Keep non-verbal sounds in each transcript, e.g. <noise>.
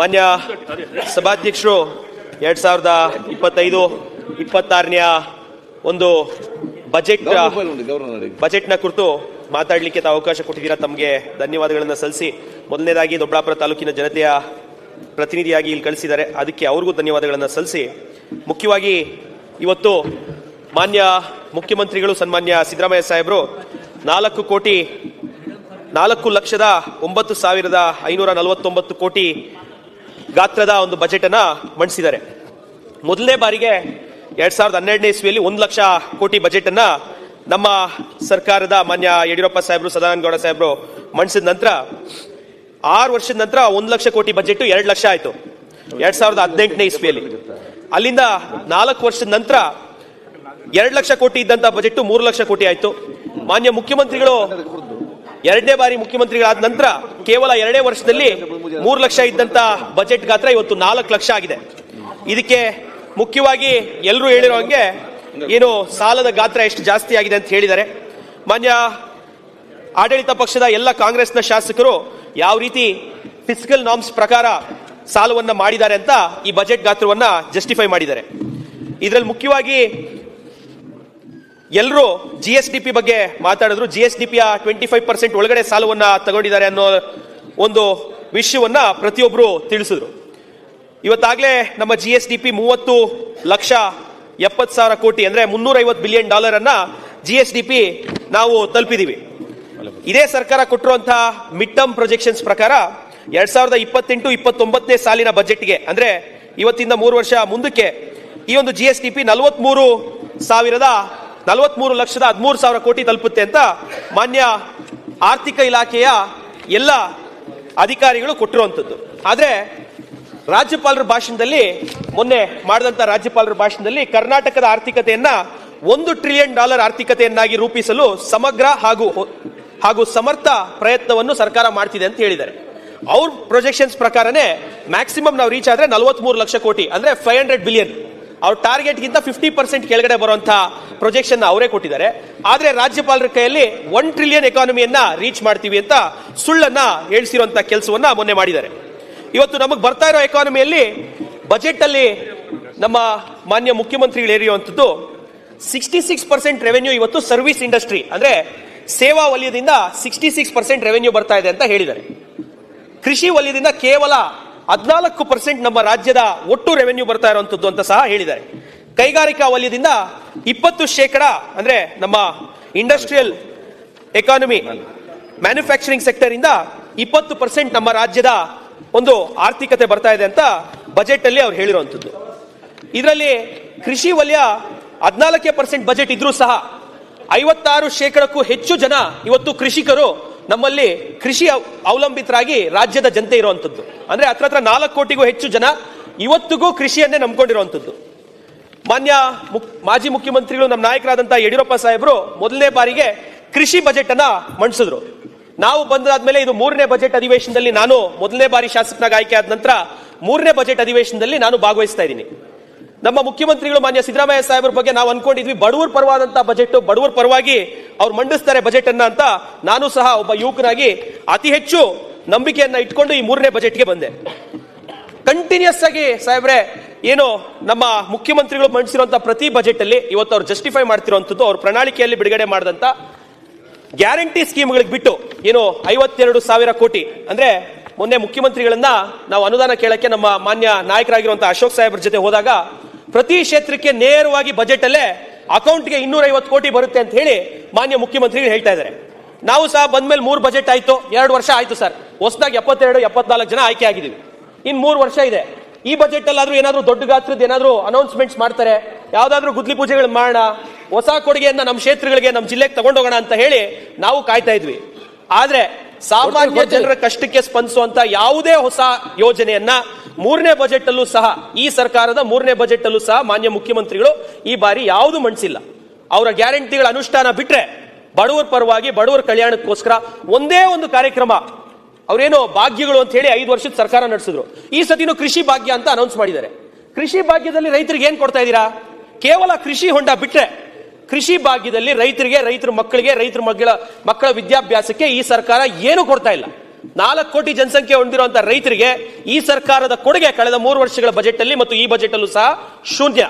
ಮಾನ್ಯ ಸಭಾಧ್ಯಕ್ಷರು, ಎರಡ್ ಸಾವಿರದ ಇಪ್ಪತ್ತೈದು, ಇಪ್ಪತ್ತಾರನೆಯ ಒಂದು ಬಜೆಟ್ ಬಜೆಟ್ನ ಕುರಿತು ಮಾತಾಡಲಿಕ್ಕೆ ತಾವು ಅವಕಾಶ ಕೊಟ್ಟಿದ್ದೀರಾ ತಮಗೆ ಧನ್ಯವಾದಗಳನ್ನು ಸಲ್ಲಿಸಿ. ಮೊದಲನೇದಾಗಿ ದೊಡ್ಡಾಪುರ ತಾಲೂಕಿನ ಜನತೆಯ ಪ್ರತಿನಿಧಿಯಾಗಿ ಇಲ್ಲಿ ಕಳಿಸಿದ್ದಾರೆ. ಅದಕ್ಕೆ ಅವ್ರಿಗೂ ಧನ್ಯವಾದಗಳನ್ನು ಸಲ್ಲಿಸಿ. ಮುಖ್ಯವಾಗಿ ಇವತ್ತು ಮಾನ್ಯ ಮುಖ್ಯಮಂತ್ರಿಗಳು ಸನ್ಮಾನ್ಯ ಸಿದ್ದರಾಮಯ್ಯ ಸಾಹೇಬರು ನಾಲ್ಕು ಕೋಟಿ ನಾಲ್ಕು ಲಕ್ಷದ ಒಂಬತ್ತು ಸಾವಿರದ ಐನೂರ ನಲವತ್ತೊಂಬತ್ತು ಕೋಟಿ ಗಾತ್ರದ ಒಂದು ಬಜೆಟ್ ಅನ್ನ ಮಂಡಿಸಿದ್ದಾರೆ. ಮೊದಲನೇ ಬಾರಿಗೆ ಎರಡ್ ಸಾವಿರದ ಹನ್ನೆರಡನೇ ಇಸ್ವಿಯಲ್ಲಿ ಒಂದು ಲಕ್ಷ ಕೋಟಿ ಬಜೆಟ್ ಅನ್ನ ನಮ್ಮ ಸರ್ಕಾರದ ಮಾನ್ಯ ಯಡಿಯೂರಪ್ಪ ಸಾಹೇಬರು, ಸದಾನಂದ ಗೌಡ ಸಾಹೇಬರು ಮಂಡಿಸಿದ ನಂತರ ಆರು ವರ್ಷದ ನಂತರ ಒಂದು ಲಕ್ಷ ಕೋಟಿ ಬಜೆಟ್ ಎರಡು ಲಕ್ಷ ಆಯಿತು. ಎರಡ್ ಸಾವಿರದ ಹದಿನೆಂಟನೇ ಇಸ್ವಿಯಲ್ಲಿ. ಅಲ್ಲಿಂದ ನಾಲ್ಕು ವರ್ಷದ ನಂತರ ಎರಡು ಲಕ್ಷ ಕೋಟಿ ಇದ್ದಂತ ಬಜೆಟ್ ಮೂರು ಲಕ್ಷ ಕೋಟಿ ಆಯಿತು. ಮಾನ್ಯ ಮುಖ್ಯಮಂತ್ರಿಗಳು ಎರಡನೇ ಬಾರಿ ಮುಖ್ಯಮಂತ್ರಿಗಳಾದ ನಂತರ ಕೇವಲ ಎರಡೇ ವರ್ಷದಲ್ಲಿ ಮೂರು ಲಕ್ಷ ಇದ್ದಂತ ಬಜೆಟ್ ಗಾತ್ರ ಇವತ್ತು ನಾಲ್ಕು ಲಕ್ಷ ಆಗಿದೆ. ಇದಕ್ಕೆ ಮುಖ್ಯವಾಗಿ ಎಲ್ಲರೂ ಹೇಳಿರೋ ಹಂಗೆ ಏನು ಸಾಲದ ಗಾತ್ರ ಎಷ್ಟು ಜಾಸ್ತಿ ಆಗಿದೆ ಅಂತ ಹೇಳಿದ್ದಾರೆ ಮಾನ್ಯ ಆಡಳಿತ ಪಕ್ಷದ ಎಲ್ಲ ಕಾಂಗ್ರೆಸ್ನ ಶಾಸಕರು ಯಾವ ರೀತಿ ಫಿಸಿಕಲ್ ನಾಮ್ಸ್ ಪ್ರಕಾರ ಸಾಲವನ್ನ ಮಾಡಿದ್ದಾರೆ ಅಂತ ಈ ಬಜೆಟ್ ಗಾತ್ರವನ್ನ ಜಸ್ಟಿಫೈ ಮಾಡಿದ್ದಾರೆ. ಇದರಲ್ಲಿ ಮುಖ್ಯವಾಗಿ ಎಲ್ಲರೂ ಜಿ ಎಸ್ ಡಿ ಪಿ ಬಗ್ಗೆ ಮಾತಾಡಿದ್ರು. ಜಿ ಎಸ್ ಡಿ ಪಿಯ ಟ್ವೆಂಟಿ ಫೈವ್ ಪರ್ಸೆಂಟ್ ಒಳಗಡೆ ಸಾಲವನ್ನ ತಗೊಂಡಿದ್ದಾರೆ ಅನ್ನೋ ಒಂದು ವಿಷಯವನ್ನ ಪ್ರತಿಯೊಬ್ಬರು ತಿಳಿಸಿದ್ರು. ಇವತ್ತಾಗಲೇ ನಮ್ಮ ಜಿ ಎಸ್ ಡಿ ಪಿ ಮೂವತ್ತು ಲಕ್ಷ ಎಪ್ಪತ್ತು ಸಾವಿರ ಕೋಟಿ ಅಂದ್ರೆ ಮುನ್ನೂರ ಐವತ್ತು ಬಿಲಿಯನ್ ಡಾಲರ್ ಅನ್ನ ಜಿ ಎಸ್ ಡಿ ಪಿ ನಾವು ತಲುಪಿದೀವಿ. ಇದೇ ಸರ್ಕಾರ ಕೊಟ್ಟಿರುವಂತಹ ಮಿಡ್ ಟರ್ಮ್ ಪ್ರೊಜೆಕ್ಷನ್ಸ್ ಪ್ರಕಾರ ಎರಡ್ ಸಾವಿರದ ಇಪ್ಪತ್ತೆಂಟು ಇಪ್ಪತ್ತೊಂಬತ್ತನೇ ಸಾಲಿನ ಬಜೆಟ್ಗೆ ಅಂದ್ರೆ ಇವತ್ತಿಂದ ಮೂರು ವರ್ಷ ಮುಂದಕ್ಕೆ ಈ ಒಂದು ಜಿ ಎಸ್ ಡಿ ಪಿ ನಲವತ್ಮೂರು ಸಾವಿರದ ನಲವತ್ಮೂರು ಲಕ್ಷದ ಹದಿಮೂರು ಸಾವಿರ ಕೋಟಿ ತಲುಪುತ್ತೆ ಅಂತ ಮಾನ್ಯ ಆರ್ಥಿಕ ಇಲಾಖೆಯ ಎಲ್ಲ ಅಧಿಕಾರಿಗಳು ಕೊಟ್ಟಿರುವಂಥದ್ದು. ಆದರೆ ರಾಜ್ಯಪಾಲರ ಭಾಷಣದಲ್ಲಿ, ಮೊನ್ನೆ ಮಾಡಿದಂಥ ರಾಜ್ಯಪಾಲರ ಭಾಷಣದಲ್ಲಿ ಕರ್ನಾಟಕದ ಆರ್ಥಿಕತೆಯನ್ನ ಒಂದು ಟ್ರಿಲಿಯನ್ ಡಾಲರ್ ಆರ್ಥಿಕತೆಯನ್ನಾಗಿ ರೂಪಿಸಲು ಸಮಗ್ರ ಹಾಗೂ ಹಾಗೂ ಸಮರ್ಥ ಪ್ರಯತ್ನವನ್ನು ಸರ್ಕಾರ ಮಾಡ್ತಿದೆ ಅಂತ ಹೇಳಿದ್ದಾರೆ. ಅವ್ರ ಪ್ರೊಜೆಕ್ಷನ್ಸ್ ಪ್ರಕಾರನೇ ಮ್ಯಾಕ್ಸಿಮಮ್ ನಾವು ರೀಚ್ ಆದರೆ ನಲವತ್ಮೂರು ಲಕ್ಷ ಕೋಟಿ, ಅಂದರೆ ಫೈವ್ ಹಂಡ್ರೆಡ್ ಬಿಲಿಯನ್ ಅವ್ರ ಟಾರ್ಗೆಟ್ಗಿಂತ ಫಿಫ್ಟಿ ಪರ್ಸೆಂಟ್ ಕೆಳಗಡೆ ಬರುವಂತಹ ಪ್ರೊಜೆಕ್ಷನ್ ಅವರೇ ಕೊಟ್ಟಿದ್ದಾರೆ. ಆದರೆ ರಾಜ್ಯಪಾಲರ ಕೈಯಲ್ಲಿ ಒನ್ ಟ್ರಿಲಿಯನ್ ಎಕಾನಮಿಯನ್ನ ರೀಚ್ ಮಾಡ್ತೀವಿ ಅಂತ ಸುಳ್ಳನ್ನ ಹೇಳ್ಸಿರುವಂತ ಕೆಲಸವನ್ನ ಮೊನ್ನೆ ಮಾಡಿದ್ದಾರೆ. ಇವತ್ತು ನಮಗೆ ಬರ್ತಾ ಇರೋ ಎಕಾನಮಿಯಲ್ಲಿ ಬಜೆಟ್ ಅಲ್ಲಿ ನಮ್ಮ ಮಾನ್ಯ ಮುಖ್ಯಮಂತ್ರಿಗಳು ಏರಿಯುವಂಥದ್ದು ಸಿಕ್ಸ್ಟಿ ಸಿಕ್ಸ್ ಪರ್ಸೆಂಟ್ ರೆವೆನ್ಯೂ ಇವತ್ತು ಸರ್ವಿಸ್ ಇಂಡಸ್ಟ್ರಿ ಅಂದ್ರೆ ಸೇವಾ ವಲಯದಿಂದ ಸಿಕ್ಸ್ಟಿ ಸಿಕ್ಸ್ ಪರ್ಸೆಂಟ್ ರೆವೆನ್ಯೂ ಬರ್ತಾ ಇದೆ ಅಂತ ಹೇಳಿದ್ದಾರೆ. ಕೃಷಿ ವಲಯದಿಂದ ಕೇವಲ ಹದಿನಾಲ್ಕು ಪರ್ಸೆಂಟ್ ನಮ್ಮ ರಾಜ್ಯದ ಒಟ್ಟು ರೆವೆನ್ಯೂ ಬರ್ತಾ ಇರುವಂತದ್ದು ಅಂತ ಸಹ ಹೇಳಿದ್ದಾರೆ. ಕೈಗಾರಿಕಾ ವಲಯದಿಂದ ಇಪ್ಪತ್ತು ಶೇಕಡ ಅಂದ್ರೆ ನಮ್ಮ ಇಂಡಸ್ಟ್ರಿಯಲ್ ಎಕಾನಮಿ ಮ್ಯಾನುಫ್ಯಾಕ್ಚರಿಂಗ್ ಸೆಕ್ಟರ್ ಇಂದ ಇಪ್ಪತ್ತು ಪರ್ಸೆಂಟ್ ನಮ್ಮ ರಾಜ್ಯದ ಒಂದು ಆರ್ಥಿಕತೆ ಬರ್ತಾ ಇದೆ ಅಂತ ಬಜೆಟ್ ಅಲ್ಲಿ ಅವ್ರು ಹೇಳಿರುವಂತದ್ದು. ಇದರಲ್ಲಿ ಕೃಷಿ ವಲಯ ಹದಿನಾಲ್ಕೇ ಪರ್ಸೆಂಟ್ ಬಜೆಟ್ ಇದ್ರೂ ಸಹ ಐವತ್ತಾರು ಶೇಕಡಕ್ಕೂ ಹೆಚ್ಚು ಜನ ಇವತ್ತು ಕೃಷಿಕರು ನಮ್ಮಲ್ಲಿ ಕೃಷಿ ಅವ್- ಅವಲಂಬಿತರಾಗಿ ರಾಜ್ಯದ ಜನತೆ ಇರುವಂತದ್ದು. ಅಂದ್ರೆ ಹತ್ರ ಹತ್ರ ನಾಲ್ಕು ಕೋಟಿಗೂ ಹೆಚ್ಚು ಜನ ಇವತ್ತಿಗೂ ಕೃಷಿಯನ್ನೇ ನಂಬ್ಕೊಂಡಿರುವಂಥದ್ದು ಮಾನ್ಯ ಮುಕ್- ಮಾಜಿ ಮುಖ್ಯಮಂತ್ರಿಗಳು, ನಮ್ಮ ನಾಯಕರಾದಂತಹ ಯಡಿಯೂರಪ್ಪ ಸಾಹೇಬರು ಮೊದಲನೇ ಬಾರಿಗೆ ಕೃಷಿ ಬಜೆಟ್ ಅನ್ನ ಮಂಡಿಸಿದ್ರು. ನಾವು ಬಂದಾದ್ಮೇಲೆ ಇದು ಮೂರನೇ ಬಜೆಟ್ ಅಧಿವೇಶನದಲ್ಲಿ ನಾನು ಮೊದಲನೇ ಬಾರಿ ಶಾಸಕನಾಗಿ ಆಯ್ಕೆ ಆದ ನಂತರ ಮೂರನೇ ಬಜೆಟ್ ಅಧಿವೇಶನದಲ್ಲಿ ನಾನು ಭಾಗವಹಿಸ್ತಾ ಇದ್ದೀನಿ. ನಮ್ಮ ಮುಖ್ಯಮಂತ್ರಿಗಳು ಮಾನ್ಯ ಸಿದ್ದರಾಮಯ್ಯ ಸಾಹೇಬ್ರ ಬಗ್ಗೆ ನಾವು ಅನ್ಕೊಂಡಿದ್ವಿ. ಬಡವರ ಪರವಾದಂತ ಬಜೆಟ್, ಬಡವರ ಪರವಾಗಿ ಅವ್ರು ಮಂಡಿಸ್ತಾರೆ ಬಜೆಟ್ ಅನ್ನ ಅಂತ ನಾನು ಸಹ ಒಬ್ಬ ಯುವಕನಾಗಿ ಅತಿ ಹೆಚ್ಚು ನಂಬಿಕೆಯನ್ನ ಇಟ್ಕೊಂಡು ಈ ಮೂರನೇ ಬಜೆಟ್ಗೆ ಬಂದೆ. ಕಂಟಿನ್ಯೂಸ್ ಆಗಿ ಸಾಹೇಬ್ರೆ, ಏನು ನಮ್ಮ ಮುಖ್ಯಮಂತ್ರಿಗಳು ಮಂಡಿಸಿರುವಂತ ಪ್ರತಿ ಬಜೆಟ್ ಅಲ್ಲಿ ಇವತ್ತು ಅವ್ರು ಜಸ್ಟಿಫೈ ಮಾಡ್ತಿರುವಂತದ್ದು ಅವ್ರ ಪ್ರಣಾಳಿಕೆಯಲ್ಲಿ ಬಿಡುಗಡೆ ಮಾಡಿದಂತ ಗ್ಯಾರಂಟಿ ಸ್ಕೀಮ್ಗಳಿಗೆ ಬಿಟ್ಟು ಏನು ಐವತ್ತೆರಡು ಸಾವಿರ ಕೋಟಿ. ಅಂದ್ರೆ ಮೊನ್ನೆ ಮುಖ್ಯಮಂತ್ರಿಗಳನ್ನ ನಾವು ಅನುದಾನ ಕೇಳಕ್ಕೆ ನಮ್ಮ ಮಾನ್ಯ ನಾಯಕರಾಗಿರುವಂತಹ ಅಶೋಕ್ ಸಾಹೇಬ್ರ ಜೊತೆ ಹೋದಾಗ ಪ್ರತಿ ಕ್ಷೇತ್ರಕ್ಕೆ ನೇರವಾಗಿ ಬಜೆಟ್ ಅಲ್ಲೇ ಅಕೌಂಟ್ಗೆ ಇನ್ನೂರ ಐವತ್ತು ಕೋಟಿ ಬರುತ್ತೆ ಅಂತ ಹೇಳಿ ಮಾನ್ಯ ಮುಖ್ಯಮಂತ್ರಿಗಳು ಹೇಳ್ತಾ ಇದ್ದಾರೆ. ನಾವು ಸಹ ಬಂದ್ಮೇಲೆ ಮೂರು ಬಜೆಟ್ ಆಯ್ತು, ಎರಡು ವರ್ಷ ಆಯ್ತು ಸರ್. ಹೊಸದಾಗಿ ಎಪ್ಪತ್ತೆರಡು, ಎಪ್ಪತ್ನಾಲ್ಕು ಜನ ಆಯ್ಕೆ ಆಗಿದ್ದೀವಿ. ಇನ್ ಮೂರು ವರ್ಷ ಇದೆ. ಈ ಬಜೆಟ್ ಏನಾದರೂ ದೊಡ್ಡ ಗಾತ್ರದ ಏನಾದರೂ ಅನೌನ್ಸ್ಮೆಂಟ್ಸ್ ಮಾಡ್ತಾರೆ, ಯಾವುದಾದ್ರೂ ಗುದ್ಲಿ ಪೂಜೆಗಳು ಮಾಡೋಣ, ಹೊಸ ಕೊಡುಗೆಯನ್ನು ನಮ್ಮ ಕ್ಷೇತ್ರಗಳಿಗೆ ನಮ್ಮ ಜಿಲ್ಲೆಗೆ ತಗೊಂಡೋಗೋಣ ಅಂತ ಹೇಳಿ ನಾವು ಕಾಯ್ತಾ ಇದ್ವಿ. ಆದ್ರೆ ಸಾಮಾನ್ಯ ಜನರ ಕಷ್ಟಕ್ಕೆ ಸ್ಪಂದಿಸುವಂತ ಯಾವುದೇ ಹೊಸ ಯೋಜನೆಯನ್ನ ಮೂರನೇ ಬಜೆಟ್ ಅಲ್ಲೂ ಸಹ ಈ ಸರ್ಕಾರದ ಮೂರನೇ ಬಜೆಟ್ ಅಲ್ಲೂ ಸಹ ಮಾನ್ಯ ಮುಖ್ಯಮಂತ್ರಿಗಳು ಈ ಬಾರಿ ಯಾವುದು ಮಂಡಿಸಿಲ್ಲ ಅವರ ಗ್ಯಾರಂಟಿಗಳ ಅನುಷ್ಠಾನ ಬಿಟ್ರೆ ಬಡವರ ಪರವಾಗಿ ಬಡವರ ಕಲ್ಯಾಣಕ್ಕೋಸ್ಕರ ಒಂದೇ ಒಂದು ಕಾರ್ಯಕ್ರಮ ಅವ್ರೇನೋ ಭಾಗ್ಯಗಳು ಅಂತ ಹೇಳಿ ಐದು ವರ್ಷದ ಸರ್ಕಾರ ನಡೆಸಿದ್ರು. ಈ ಸತಿನೂ ಕೃಷಿ ಭಾಗ್ಯ ಅಂತ ಅನೌನ್ಸ್ ಮಾಡಿದ್ದಾರೆ. ಕೃಷಿ ಭಾಗ್ಯದಲ್ಲಿ ರೈತರಿಗೆ ಏನ್ ಕೊಡ್ತಾ ಇದ್ದೀರಾ? ಕೇವಲ ಕೃಷಿ ಹೊಂಡ ಬಿಟ್ರೆ ಕೃಷಿ ಭಾಗ್ಯದಲ್ಲಿ ರೈತರಿಗೆ, ರೈತರ ಮಕ್ಕಳಿಗೆ, ರೈತರ ಮಕ್ಕಳ ಮಕ್ಕಳ ವಿದ್ಯಾಭ್ಯಾಸಕ್ಕೆ ಈ ಸರ್ಕಾರ ಏನು ಕೊಡ್ತಾ ಇಲ್ಲ. ನಾಲ್ಕು ಕೋಟಿ ಜನಸಂಖ್ಯೆ ಹೊಂದಿರುವಂತ ರೈತರಿಗೆ ಈ ಸರ್ಕಾರದ ಕೊಡುಗೆ ಕಳೆದ ಮೂರು ವರ್ಷಗಳ ಬಜೆಟ್ ಅಲ್ಲಿ ಮತ್ತು ಈ ಬಜೆಟ್ ಅಲ್ಲೂ ಸಹ ಶೂನ್ಯ.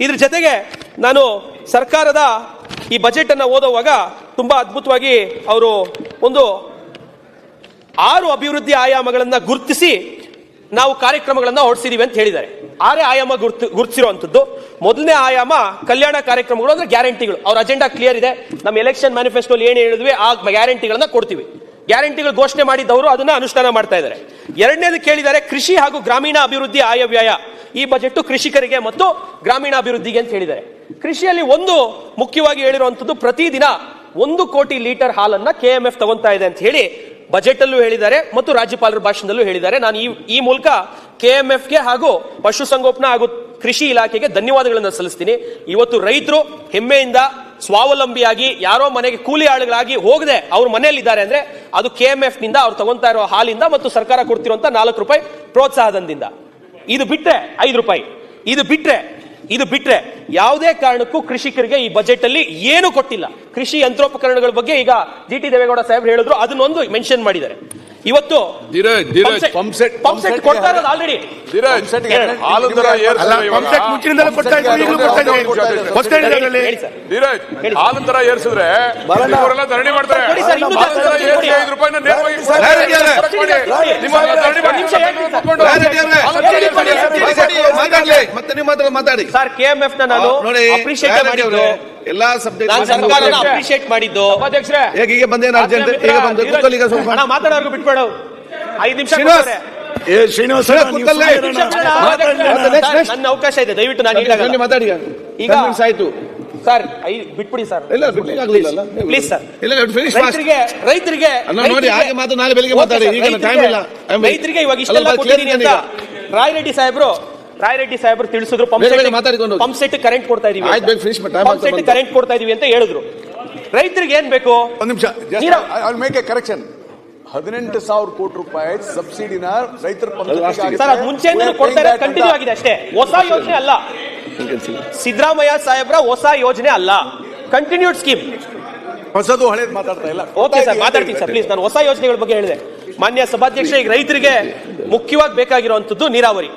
ಇದ್ರ ಜೊತೆಗೆ ನಾನು ಸರ್ಕಾರದ ಈ ಬಜೆಟ್ ಅನ್ನ ಓದುವಾಗ ತುಂಬಾ ಅದ್ಭುತವಾಗಿ ಅವರು ಒಂದು ಆರು ಅಭಿವೃದ್ಧಿ ಆಯಾಮಗಳನ್ನ ಗುರುತಿಸಿ ನಾವು ಕಾರ್ಯಕ್ರಮಗಳನ್ನ ಹೊರಡಿಸಿದೀವಿ ಅಂತ ಹೇಳಿದ್ದಾರೆ. ಆರೇ ಆಯಾಮ ಗುರ್ತು ಗುರ್ತಿರುವಂಥದ್ದು ಮೊದಲನೇ ಆಯಾಮ ಕಲ್ಯಾಣ ಕಾರ್ಯಕ್ರಮಗಳು ಅಂದ್ರೆ ಗ್ಯಾರಂಟಿಗಳು. ಅವ್ರ ಅಜೆಂಡಾ ಕ್ಲಿಯರ್ ಇದೆ. ನಮ್ಮ ಎಲೆಕ್ಷನ್ ಮ್ಯಾನಿಫೆಸ್ಟೋಲಿ ಏನು ಹೇಳಿದ್ವಿ? ಆ ಗ್ಯಾರಂಟಿಗಳನ್ನ ಕೊಡ್ತೀವಿ. ಗ್ಯಾರಂಟಿಗಳು ಘೋಷಣೆ ಮಾಡಿದ್ದವರು ಅದನ್ನ ಅನುಷ್ಠಾನ ಮಾಡ್ತಾ ಇದ್ದಾರೆ. ಎರಡನೇದು ಕೇಳಿದ್ದಾರೆ ಕೃಷಿ ಹಾಗೂ ಗ್ರಾಮೀಣ ಅಭಿವೃದ್ಧಿ ಆಯವ್ಯಯ. ಈ ಬಜೆಟ್ ಕೃಷಿಕರಿಗೆ ಮತ್ತು ಗ್ರಾಮೀಣ ಅಭಿವೃದ್ಧಿಗೆ ಅಂತ ಹೇಳಿದ್ದಾರೆ. ಕೃಷಿಯಲ್ಲಿ ಒಂದು ಮುಖ್ಯವಾಗಿ ಹೇಳಿರುವಂತದ್ದು ಪ್ರತಿದಿನ ಒಂದು ಕೋಟಿ ಲೀಟರ್ ಹಾಲನ್ನ ಕೆ ಎಂ ಎಫ್ ತಗೊಂತಾ ಇದೆ ಅಂತ ಹೇಳಿ ಬಜೆಟ್ ಅಲ್ಲೂ ಹೇಳಿದ್ದಾರೆ ಮತ್ತು ರಾಜ್ಯಪಾಲರ ಭಾಷಣದಲ್ಲೂ ಹೇಳಿದ್ದಾರೆ. ನಾನು ಈ ಈ ಮೂಲಕ ಕೆ ಎಂ ಎಫ್ಗೆ ಹಾಗೂ ಪಶುಸಂಗೋಪನಾ ಹಾಗೂ ಕೃಷಿ ಇಲಾಖೆಗೆ ಧನ್ಯವಾದಗಳನ್ನು ಸಲ್ಲಿಸ್ತೀನಿ. ಇವತ್ತು ರೈತರು ಹೆಮ್ಮೆಯಿಂದ ಸ್ವಾವಲಂಬಿಯಾಗಿ ಯಾರೋ ಮನೆಗೆ ಕೂಲಿ ಆಳುಗಳಾಗಿ ಹೋಗದೆ ಅವ್ರ ಮನೆಯಲ್ಲಿದ್ದಾರೆ ಅಂದ್ರೆ ಅದು ಕೆ ಎಂ ಎಫ್ನಿಂದ ಅವ್ರು ತಗೊಂತಾ ಇರೋ ಹಾಲಿಂದ ಮತ್ತು ಸರ್ಕಾರ ಕೊಡ್ತಿರುವಂತ ನಾಲ್ಕು ರೂಪಾಯಿ ಪ್ರೋತ್ಸಾಹದಿಂದ ಇದು ಬಿಟ್ರೆ ಐದು ರೂಪಾಯಿ. ಇದು ಬಿಟ್ರೆ ಇದು ಬಿಟ್ರೆ ಯಾವುದೇ ಕಾರಣಕ್ಕೂ ಕೃಷಿಕರಿಗೆ ಈ ಬಜೆಟ್ ಅಲ್ಲಿ ಏನು ಕೊಟ್ಟಿಲ್ಲ. ಕೃಷಿ ಯಂತ್ರೋಪಕರಣಗಳ ಬಗ್ಗೆ ಈಗ ಜಿ ಟಿ ದೇವೇಗೌಡ ಸಾಹೇಬ್ ಹೇಳಿದ್ರು, ಅದನ್ನೊಂದು ಮೆನ್ಷನ್ ಮಾಡಿದ್ದಾರೆ. ಇವತ್ತು ಪಂಪ್ ಸೆಟ್ ಪಂಪ್ ಸೆಟ್ ಕೊಡ್ತಾ ಇರೋದು ಆಲ್ರೆಡಿ ಹಾಲು ಏರ್ಸಿದ್ರೆ ಧರಣಿ ಮಾಡ್ತಾರೆ. ಮಾತಾಡಿ. ಸರ್ ಕೆ ಎಂ ಎಫ್ ನಾನು ಅಪ್ರಿಶಿಯೇಟ್ ಯಾರು ಮಾಡಿದ್ದು. ಎಲ್ಲಾ ಸಬ್ಜೆಕ್ಟ್ ನಾನು ಸರ್ಕಾರನ ಅಪ್ರಿಶಿಯೇಟ್ ಮಾಡಿದ್ದು. ಸಭಾಧ್ಯಕ್ಷರೇ ಈಗ ಈಗ ಬಂದೇನು ಅರ್ಜೆಂಟ್ ಈಗ ಬಂದು. ಕೂತ್ಕೊಳ್ಳಿ ಈಗ ಸ್ವಲ್ಪ ಹಣ ಮಾತಾಡೋರ್ಗು ಬಿಟ್ಬೇಡ. ಐದು ನಿಮಿಷ ಶ್ರೀನಿವಾಸ್! ಏ ಶ್ರೀನಿವಾಸ ಕೂತಲ್ಲೇ. ನನ್ನ ಅವಕಾಶ ಇದೆ ದಯವಿಟ್ಟು ನಾನು ಈಗ ಮಾತಾಡಿ ಈಗ. ಆಯ್ತು. ಸರ್ ಬಿಟ್ಬಿಡಿ ಸರ್. ಇಲ್ಲ ಬಿಡ್ಲಿಕ್ಕೆ ಆಗ್ಲಿಲ್ಲ. Please sir. ಇಲ್ಲ ಫಿನಿಶ್ ರೈತರಿಗೆ ರೈತರಿಗೆ ನೋಡಿ, ಹಾಗೆ ಮಾತು ನಾಳೆ ಬೆಳಿಗ್ಗೆ ಮಾತಾಡಿ, ಈಗ ಟೈಮ್ ಇಲ್ಲ. ರೈತರಿಗೆ ಇವಾಗ ಇಷ್ಟೆಲ್ಲ ಕೊಟ್ಟಿದ್ದೀನಿ ಅಂತ ರಾಯ್ ರಾಯರೆಡ್ಡಿ ಸಾಹೇಬ್ರು ರಾಯರೆಡ್ಡಿ ಸಾಹೇಬರು ತಿಳಿಸಿದ್ರು ಪಂಪ್ ಸೆಟ್ ಕರೆಂಟ್ ಕೊಡ್ತಾ ಇದೀವಿ ಪಂಪ್ ಸೆಟ್ ಕರೆಂಟ್ ಕೊಡ್ತಾ ಇದೀವಿ ಅಂತ ಹೇಳಿದ್ರು. ರೈತರಿಗೆ ಏನ್ ಬೇಕು? ಒಂದ್ ನಿಮಿಷ ಮೇಕ್ ಎ ಕರೆಕ್ಷನ್ ಹದಿನೆಂಟು ಸಾವಿರ ಕೋಟಿ ರೂಪಾಯಿ ಸಬ್ಸಿಡಿನ ರೈತರ ಸರ್ ಅದು ಮುಂಚೆಯಿಂದ ಕೊಡ್ತಾರೆ ಕಂಟಿನ್ಯೂ ಆಗಿದೆ ಅಷ್ಟೇ. ಹೊಸ ಯೋಜನೆ ಅಲ್ಲ. ಸಿದ್ದರಾಮಯ್ಯ ಸಾಹೇಬ್ರ ಹೊಸ ಯೋಜನೆ ಅಲ್ಲ. ಕಂಟಿನ್ಯೂಡ್ ಸ್ಕೀಮ್ ಹೊಸದು ಹಳೇದು ಮಾತಾಡ್ತಾ ಇಲ್ಲ. ಓಕೆ ಸರ್ ಮಾತಾಡ್ತೀನಿ ಸರ್ ಪ್ಲೀಸ್ ನಾನು ಹೊಸ ಯೋಜನೆಗಳ ಬಗ್ಗೆ ಹೇಳಿದೆ. ಮಾನ್ಯ ಸಭಾಧ್ಯಕ್ಷ ಈಗ ರೈತರಿಗೆ ಮುಖ್ಯವಾಗಿ ಬೇಕಾಗಿರುವಂತದ್ದು ನೀರಾವರಿ.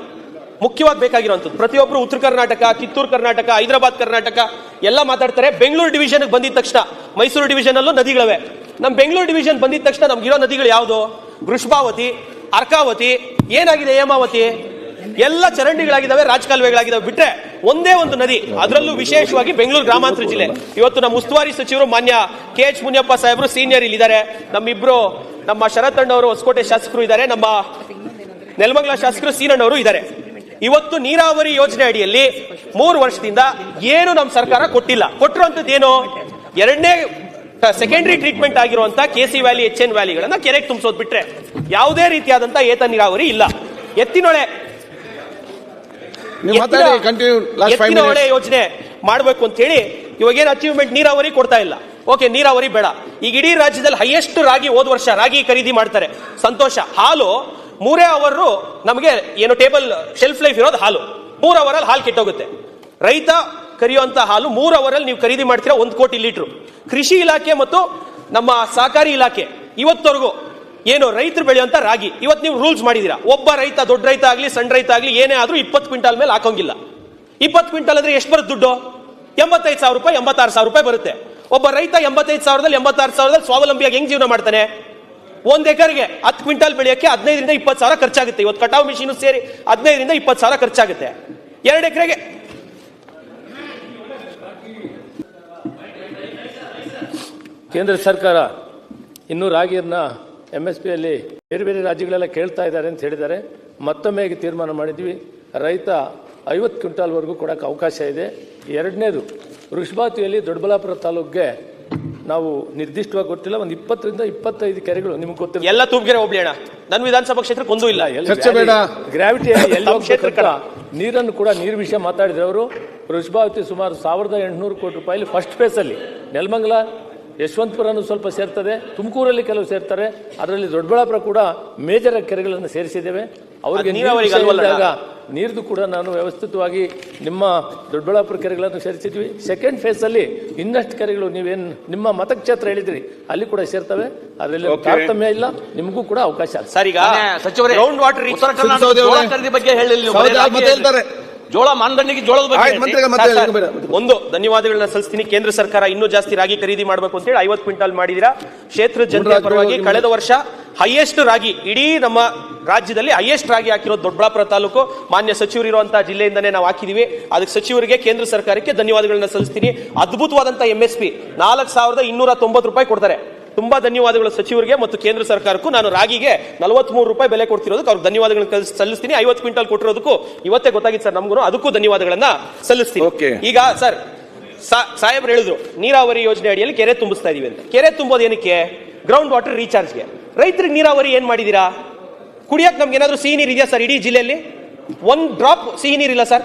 ಮುಖ್ಯವಾಗಿ ಬೇಕಾಗಿರುವಂಥದ್ದು. ಪ್ರತಿಯೊಬ್ಬರು ಉತ್ತರ ಕರ್ನಾಟಕ, ಕಿತ್ತೂರು ಕರ್ನಾಟಕ, ಹೈದರಾಬಾದ್ ಕರ್ನಾಟಕ ಎಲ್ಲ ಮಾತಾಡ್ತಾರೆ. ಬೆಂಗಳೂರು ಡಿವಿಷನ್ಗೆ ಬಂದಿದ ತಕ್ಷಣ, ಮೈಸೂರು ಡಿವಿಷನ್ ಅಲ್ಲೂ ನದಿಗಳಿವೆ. ನಮ್ಮ ಬೆಂಗಳೂರು ಡಿವಿಷನ್ ಬಂದಿದ ತಕ್ಷಣ ನಮ್ಗಿರೋ ನದಿಗಳು ಯಾವುದು? ವೃಷಭಾವತಿ, ಅರ್ಕಾವತಿ, ಏನಾಗಿದೆ ಹೇಮಾವತಿ? ಎಲ್ಲ ಚರಂಡಿಗಳಾಗಿದ್ದಾವೆ ರಾಜಕಾಲುವೆಗಳಾಗಿದ್ದಾವೆ ಬಿಟ್ರೆ ಒಂದೇ ಒಂದು ನದಿ, ಅದರಲ್ಲೂ ವಿಶೇಷವಾಗಿ ಬೆಂಗಳೂರು ಗ್ರಾಮಾಂತರ ಜಿಲ್ಲೆ. ಇವತ್ತು ನಮ್ಮ ಉಸ್ತುವಾರಿ ಸಚಿವರು ಮಾನ್ಯ ಕೆ ಎಚ್ ಮುನಿಯಪ್ಪ ಸಾಹೇಬರು ಸೀನಿಯರ್ ಇಲ್ಲಿದ್ದಾರೆ. ನಮ್ಮಿಬ್ರು, ನಮ್ಮ ಶರತಣ್ಣವರು ಹೊಸಕೋಟೆ ಶಾಸಕರು ಇದ್ದಾರೆ. ನಮ್ಮ ನೆಲಮಂಗಲ ಶಾಸಕರು ಸೀನಣ್ಣವರು ಇದ್ದಾರೆ. ಇವತ್ತು ನೀರಾವರಿ ಯೋಜನೆ ಅಡಿಯಲ್ಲಿ ಮೂರು ವರ್ಷದಿಂದ ಏನು ನಮ್ಮ ಸರ್ಕಾರ ಕೊಟ್ಟಿಲ್ಲ. ಕೊಟ್ಟಿರುವಂತದ್ದು ಏನು? ಎರಡನೇ ಸೆಕೆಂಡರಿ ಟ್ರೀಟ್ಮೆಂಟ್ ಆಗಿರುವಂತ K C valley H N ವ್ಯಾಲಿಗಳನ್ನ ಕೆರೆಗೆ ತುಂಬಿಸೋದು ಬಿಟ್ರೆ ಯಾವುದೇ ರೀತಿಯಾದಂತ ಏತ ನೀರಾವರಿ ಇಲ್ಲ. ಎತ್ತಿನೊಳೆ ಎತ್ತಿನೊಳೆ ಯೋಜನೆ ಮಾಡಬೇಕು ಅಂತ ಹೇಳಿ ಇವಾಗ ಏನು ಅಚೀವ್ಮೆಂಟ್ ನೀರಾವರಿ ಕೊಡ್ತಾ ಇಲ್ಲ. ಓಕೆ ನೀರಾವರಿ ಬೇಡ. ಈಗ ಇಡೀ ರಾಜ್ಯದಲ್ಲಿ ಹೈಯೆಸ್ಟ್ ರಾಗಿ ಹೋದ ವರ್ಷ ರಾಗಿ ಖರೀದಿ ಮಾಡ್ತಾರೆ. ಸಂತೋಷ. ಹಾಲು ಮೂರೇ ಅವರು ನಮಗೆ ಏನು ಟೇಬಲ್ ಶೆಲ್ಫ್ ಲೈಫ್ ಇರೋದು ಹಾಲು. ಮೂರು ಅವರಲ್ಲಿ ಹಾಲು ಕೆಟ್ಟೋಗುತ್ತೆ. ರೈತ ಕರಿಯುವಂತ ಹಾಲು ಮೂರು ಅವರಲ್ಲಿ ನೀವು ಖರೀದಿ ಮಾಡ್ತೀರಾ ಒಂದು ಕೋಟಿ ಲೀಟ್ರು. ಕೃಷಿ ಇಲಾಖೆ ಮತ್ತು ನಮ್ಮ ಸಹಕಾರಿ ಇಲಾಖೆ, ಇವತ್ತವರೆಗೂ ಏನು ರೈತರು ಬೆಳೆಯುವಂತ ರಾಗಿ, ಇವತ್ತು ನೀವು ರೂಲ್ಸ್ ಮಾಡಿದೀರಾ ಒಬ್ಬ ರೈತ, ದೊಡ್ಡ ರೈತ ಆಗಲಿ, ಸಣ್ಣ ರೈತ ಆಗಲಿ, ಏನೇ ಆದ್ರೂ ಇಪ್ಪತ್ತು ಕ್ವಿಂಟಾಲ್ ಮೇಲೆ ಹಾಕೋಂಗಿಲ್ಲ. ಇಪ್ಪತ್ತು ಕ್ವಿಂಟಾಲ್ ಅಂದ್ರೆ ಎಷ್ಟು ಬರುತ್ತೆ ದುಡ್ಡು? ಎಂಬತ್ತೈದು ಸಾವಿರ ರೂಪಾಯಿ, ಎಂಬತ್ತಾರು ಸಾವಿರ ರೂಪಾಯಿ ಬರುತ್ತೆ. ಒಬ್ಬ ರೈತ ಎಂಬತ್ತೈದು ಸಾವಿರದಲ್ಲಿ, ಎಂಬತ್ತಾರು ಸಾವಿರದಲ್ಲಿ ಸ್ವಾವಲಂಬಿಯಾಗಿ ಹೆಂಗೆ ಜೀವನ ಮಾಡ್ತಾನೆ? ಒಂದ್ ಎಕರೆಗೆ ಹತ್ತು ಕ್ವಿಂಟಲ್ ಬೆಳೆಯಕ್ಕೆ ಹದಿನೈದರಿಂದ ಇಪ್ಪತ್ತು ಸಾವಿರ ಖರ್ಚಾಗುತ್ತೆ. ಇವತ್ತು ಕಟಾವು ಮಿಷಿನ್ ಸೇರಿ ಹದಿನೈದರಿಂದ ಇಪ್ಪತ್ತು ಸಾವಿರ ಖರ್ಚಾಗುತ್ತೆ. ಎರಡು ಎಕರೆಗೆ. ಕೇಂದ್ರ ಸರ್ಕಾರ ಇನ್ನೂ ರಾಗಿಯನ್ನ ಎಂ ಎಸ್ ಪಿಯಲ್ಲಿ ಬೇರೆ ಬೇರೆ ರಾಜ್ಯಗಳೆಲ್ಲ ಕೇಳ್ತಾ ಇದ್ದಾರೆ ಅಂತ ಹೇಳಿದ್ದಾರೆ. ಮತ್ತೊಮ್ಮೆ ತೀರ್ಮಾನ ಮಾಡಿದ್ವಿ. ರೈತ ಐವತ್ತು ಕ್ವಿಂಟಾಲ್ವರೆಗೂ ಕೊಡೋಕ್ಕೆ ಅವಕಾಶ ಇದೆ. ಎರಡನೇದು ವೃಷಭಾತಿಯಲ್ಲಿ ದೊಡ್ಡಬಳ್ಳಾಪುರ ತಾಲೂಕಿಗೆ ನಾವು ನಿರ್ದಿಷ್ಟವಾಗಿ ಗೊತ್ತಿಲ್ಲ ಒಂದು ಇಪ್ಪತ್ತರಿಂದ ಇಪ್ಪತ್ತೈದು ಕೆರೆಗಳು ನಿಮ್ಗೆ ಗೊತ್ತಿಲ್ಲ ಎಲ್ಲ ತೂಪ್ಗೆರೆ ಹೋಗ್ಲಿ ಅಣ್ಣ. ನನ್ನ ವಿಧಾನಸಭಾ ಕ್ಷೇತ್ರಕ್ಕೆ ಒಂದೂ ಇಲ್ಲ. ಚರ್ಚೆ ಬೇಡ. ಗ್ರಾವಿಟಿ ಎಲ್ಲ ಕ್ಷೇತ್ರ ನೀರನ್ನು ಕೂಡ ನೀರು ವಿಷಯ ಮಾತಾಡಿದ್ರು ಅವರು. ವೃಷಭಾವತಿ ಸುಮಾರು ಸಾವಿರದ ಎಂಟುನೂರು ಕೋಟಿ ರೂಪಾಯಿ ಫಸ್ಟ್ ಫೇಸಲ್ಲಿ ನೆಲಮಂಗಲ ಯಶವಂತಪುರನು ಸ್ವಲ್ಪ ಸೇರ್ತದೆ. ತುಮಕೂರಲ್ಲಿ ಕೆಲವು ಸೇರ್ತಾರೆ. ಅದರಲ್ಲಿ ದೊಡ್ಡಬಳ್ಳಾಪುರ ಕೂಡ ಮೇಜರ್ ಕೆರೆಗಳನ್ನು ಸೇರಿಸಿದ್ದೇವೆ. ಅವರಿಗೆ ನೀರಾವರಿಗೆ ಅಲ್ವಲ್ಲ? ನೀರ್ದು ಕೂಡ ನಾನು ವ್ಯವಸ್ಥಿತವಾಗಿ ನಿಮ್ಮ ದೊಡ್ಡಬಳ್ಳಾಪುರ ಕೆರೆಗಳನ್ನು ಸೇರಿಸಿದ್ವಿ. ಸೆಕೆಂಡ್ ಫೇಸ್ ಅಲ್ಲಿ ಇನ್ನಷ್ಟು ಕೆರೆಗಳು ನೀವೇನು ನಿಮ್ಮ ಮತಕ್ಷೇತ್ರ ಹೇಳಿದ್ರಿ. ಅಲ್ಲಿ ಕೂಡ ಸೇರ್ತವೆ. ಅದರಲ್ಲಿ. ತಾರತಮ್ಯ ಇಲ್ಲ. ನಿಮಗೂ ಕೂಡ ಅವಕಾಶ ಸರಿ ಸರ್ ಈಗ ಸಚಿವರೇ ಗ್ರೌಂಡ್ ವಾಟರ್ ಉತ್ತರ ಕರ್ನಾಟಕ ಜೋಳ ಅವರೇ. ಬಗ್ಗೆ ಹೇಳಿಲ್ಲ. ಜೋಳ ಮಾನದಂಡಿಗೆ ಜೋಳದ ಬಗ್ಗೆ ಒಂದು ಧನ್ಯವಾದಗಳನ್ನ ಸಲ್ಲಿಸ್ತೀನಿ. ಕೇಂದ್ರ ಸರ್ಕಾರ ಇನ್ನೂ ಜಾಸ್ತಿ ರಾಗಿ ಖರೀದಿ ಮಾಡಬೇಕು ಅಂತ ಹೇಳಿ ಐವತ್ತು ಕ್ವಿಂಟಾಲ್ ಮಾಡಿದಿರಾ. ಕ್ಷೇತ್ರ ಜನರ ಪರವಾಗಿ ಕಳೆದ ವರ್ಷ ಹೈಯೆಸ್ಟ್ ರಾಗಿ ಇಡೀ ನಮ್ಮ ರಾಜ್ಯದಲ್ಲಿ ಹೈಯೆಸ್ಟ್ ರಾಗಿ ಹಾಕಿರೋದು ದೊಡ್ಡಬಳ್ಳಾಪುರ ತಾಲೂಕು ಮಾನ್ಯ ಸಚಿವರು ಇರುವಂತಹ ಜಿಲ್ಲೆಯಿಂದನೇ ನಾವು ಹಾಕಿದೀವಿ. ಅದಕ್ಕೆ ಸಚಿವರಿಗೆ ಕೇಂದ್ರ ಸರ್ಕಾರಕ್ಕೆ ಧನ್ಯವಾದಗಳನ್ನ ಸಲ್ಲಿಸ್ತೀನಿ. ಅದ್ಭುತವಾದಂತಹ ಎಂ ಎಸ್ ಪಿ ನಾಲ್ಕು ಸಾವಿರದ ಇನ್ನೂರ ತೊಂಬತ್ತು ರೂಪಾಯಿ ಕೊಡ್ತಾರೆ. ತುಂಬಾ ಧನ್ಯವಾದಗಳು ಸಚಿವರಿಗೆ ಮತ್ತು ಕೇಂದ್ರ ಸರ್ಕಾರಕ್ಕೂ. ನಾನು ರಾಗಿಗೆ ನಲವತ್ಮೂರು ರೂಪಾಯಿ ಬೆಲೆ ಕೊಡ್ತಿರೋದಕ್ಕೆ ಅವ್ರಿಗೆ ಧನ್ಯವಾದಗಳನ್ನ ಸಲ್ಲಿಸ್ತೀನಿ. ಐವತ್ತು ಕ್ವಿಂಟಲ್ ಕೊಟ್ಟಿರೋದಕ್ಕೂ ಇವತ್ತೇ ಗೊತ್ತಾಗಿತ್ತು ಸರ್ ನಮಗೂ ಅದಕ್ಕೂ ಧನ್ಯವಾದಗಳನ್ನ ಸಲ್ಲಿಸ್ತೀನಿ. ಈಗ ಸರ್ ಸಾಹೇಬ್ರು ಹೇಳಿದ್ರು ನೀರಾವರಿ ಯೋಜನೆ ಅಡಿಯಲ್ಲಿ ಕೆರೆ ತುಂಬಿಸ್ತಾ ಇದೀವಿ ಅಂತ. ಕೆರೆ ತುಂಬೋದು ಏನಕ್ಕೆ ಗ್ರೌಂಡ್ ವಾಟರ್ ರೀಚಾರ್ಜ್ಗೆ ರೈತರಿಗೆ ನೀರಾವರಿ ಏನು ಮಾಡಿದ್ದೀರಾ ಕುಡಿಯಕ್ ನಮ್ಗೆ ಏನಾದರೂ ಸಿಹಿ ನೀರು ಇದೆಯಾ ಸರ್ ಇಡೀ ಜಿಲ್ಲೆಯಲ್ಲಿ? ಒಂದು ಡ್ರಾಪ್ ಸಿಹಿ ನೀರಿಲ್ಲ ಸರ್.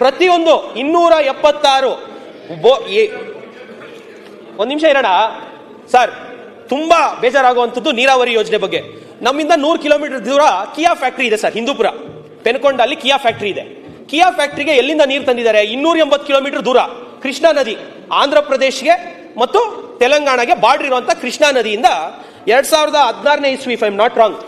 ಪ್ರತಿಯೊಂದು ಇನ್ನೂರ ಎಪ್ಪತ್ತಾರು ಬೋ ಒಂದ್ ನಿಮಿಷ ಇರೋಣ. ಸರ್, ತುಂಬಾ ಬೇಜಾರಾಗುವಂಥದ್ದು ನೀರಾವರಿ ಯೋಜನೆ ಬಗ್ಗೆ. ನಮ್ಮಿಂದ ನೂರು ಕಿಲೋಮೀಟರ್ ದೂರ ಕಿಯಾ ಫ್ಯಾಕ್ಟ್ರಿ ಇದೆ ಸರ್, ಹಿಂದೂಪುರ. ಪೆನ್ಕೊಂಡಲ್ಲಿ ಕಿಯಾ ಫ್ಯಾಕ್ಟ್ರಿ ಇದೆ. ಕಿಯಾ ಫ್ಯಾಕ್ಟ್ರಿಗೆ ಎಲ್ಲಿಂದ ನೀರು ತಂದಿದ್ದಾರೆ? ಇನ್ನೂರ ಎಂಬತ್ತು ಕಿಲೋಮೀಟರ್ ದೂರ. ಕೃಷ್ಣಾ ನದಿ ಆಂಧ್ರ ಪ್ರದೇಶ್ಗೆ ಮತ್ತು ತೆಲಂಗಾಣಗೆ ಬಾರ್ಡರ್ ಇರುವಂತ ಕೃಷ್ಣಾ ನದಿಯಿಂದ ಎರಡ್ ಸಾವಿರದ ಹದಿನಾರನೇ ಇಸ್ವಿ ಐ ನಾಟ್ ರಾಂಗ್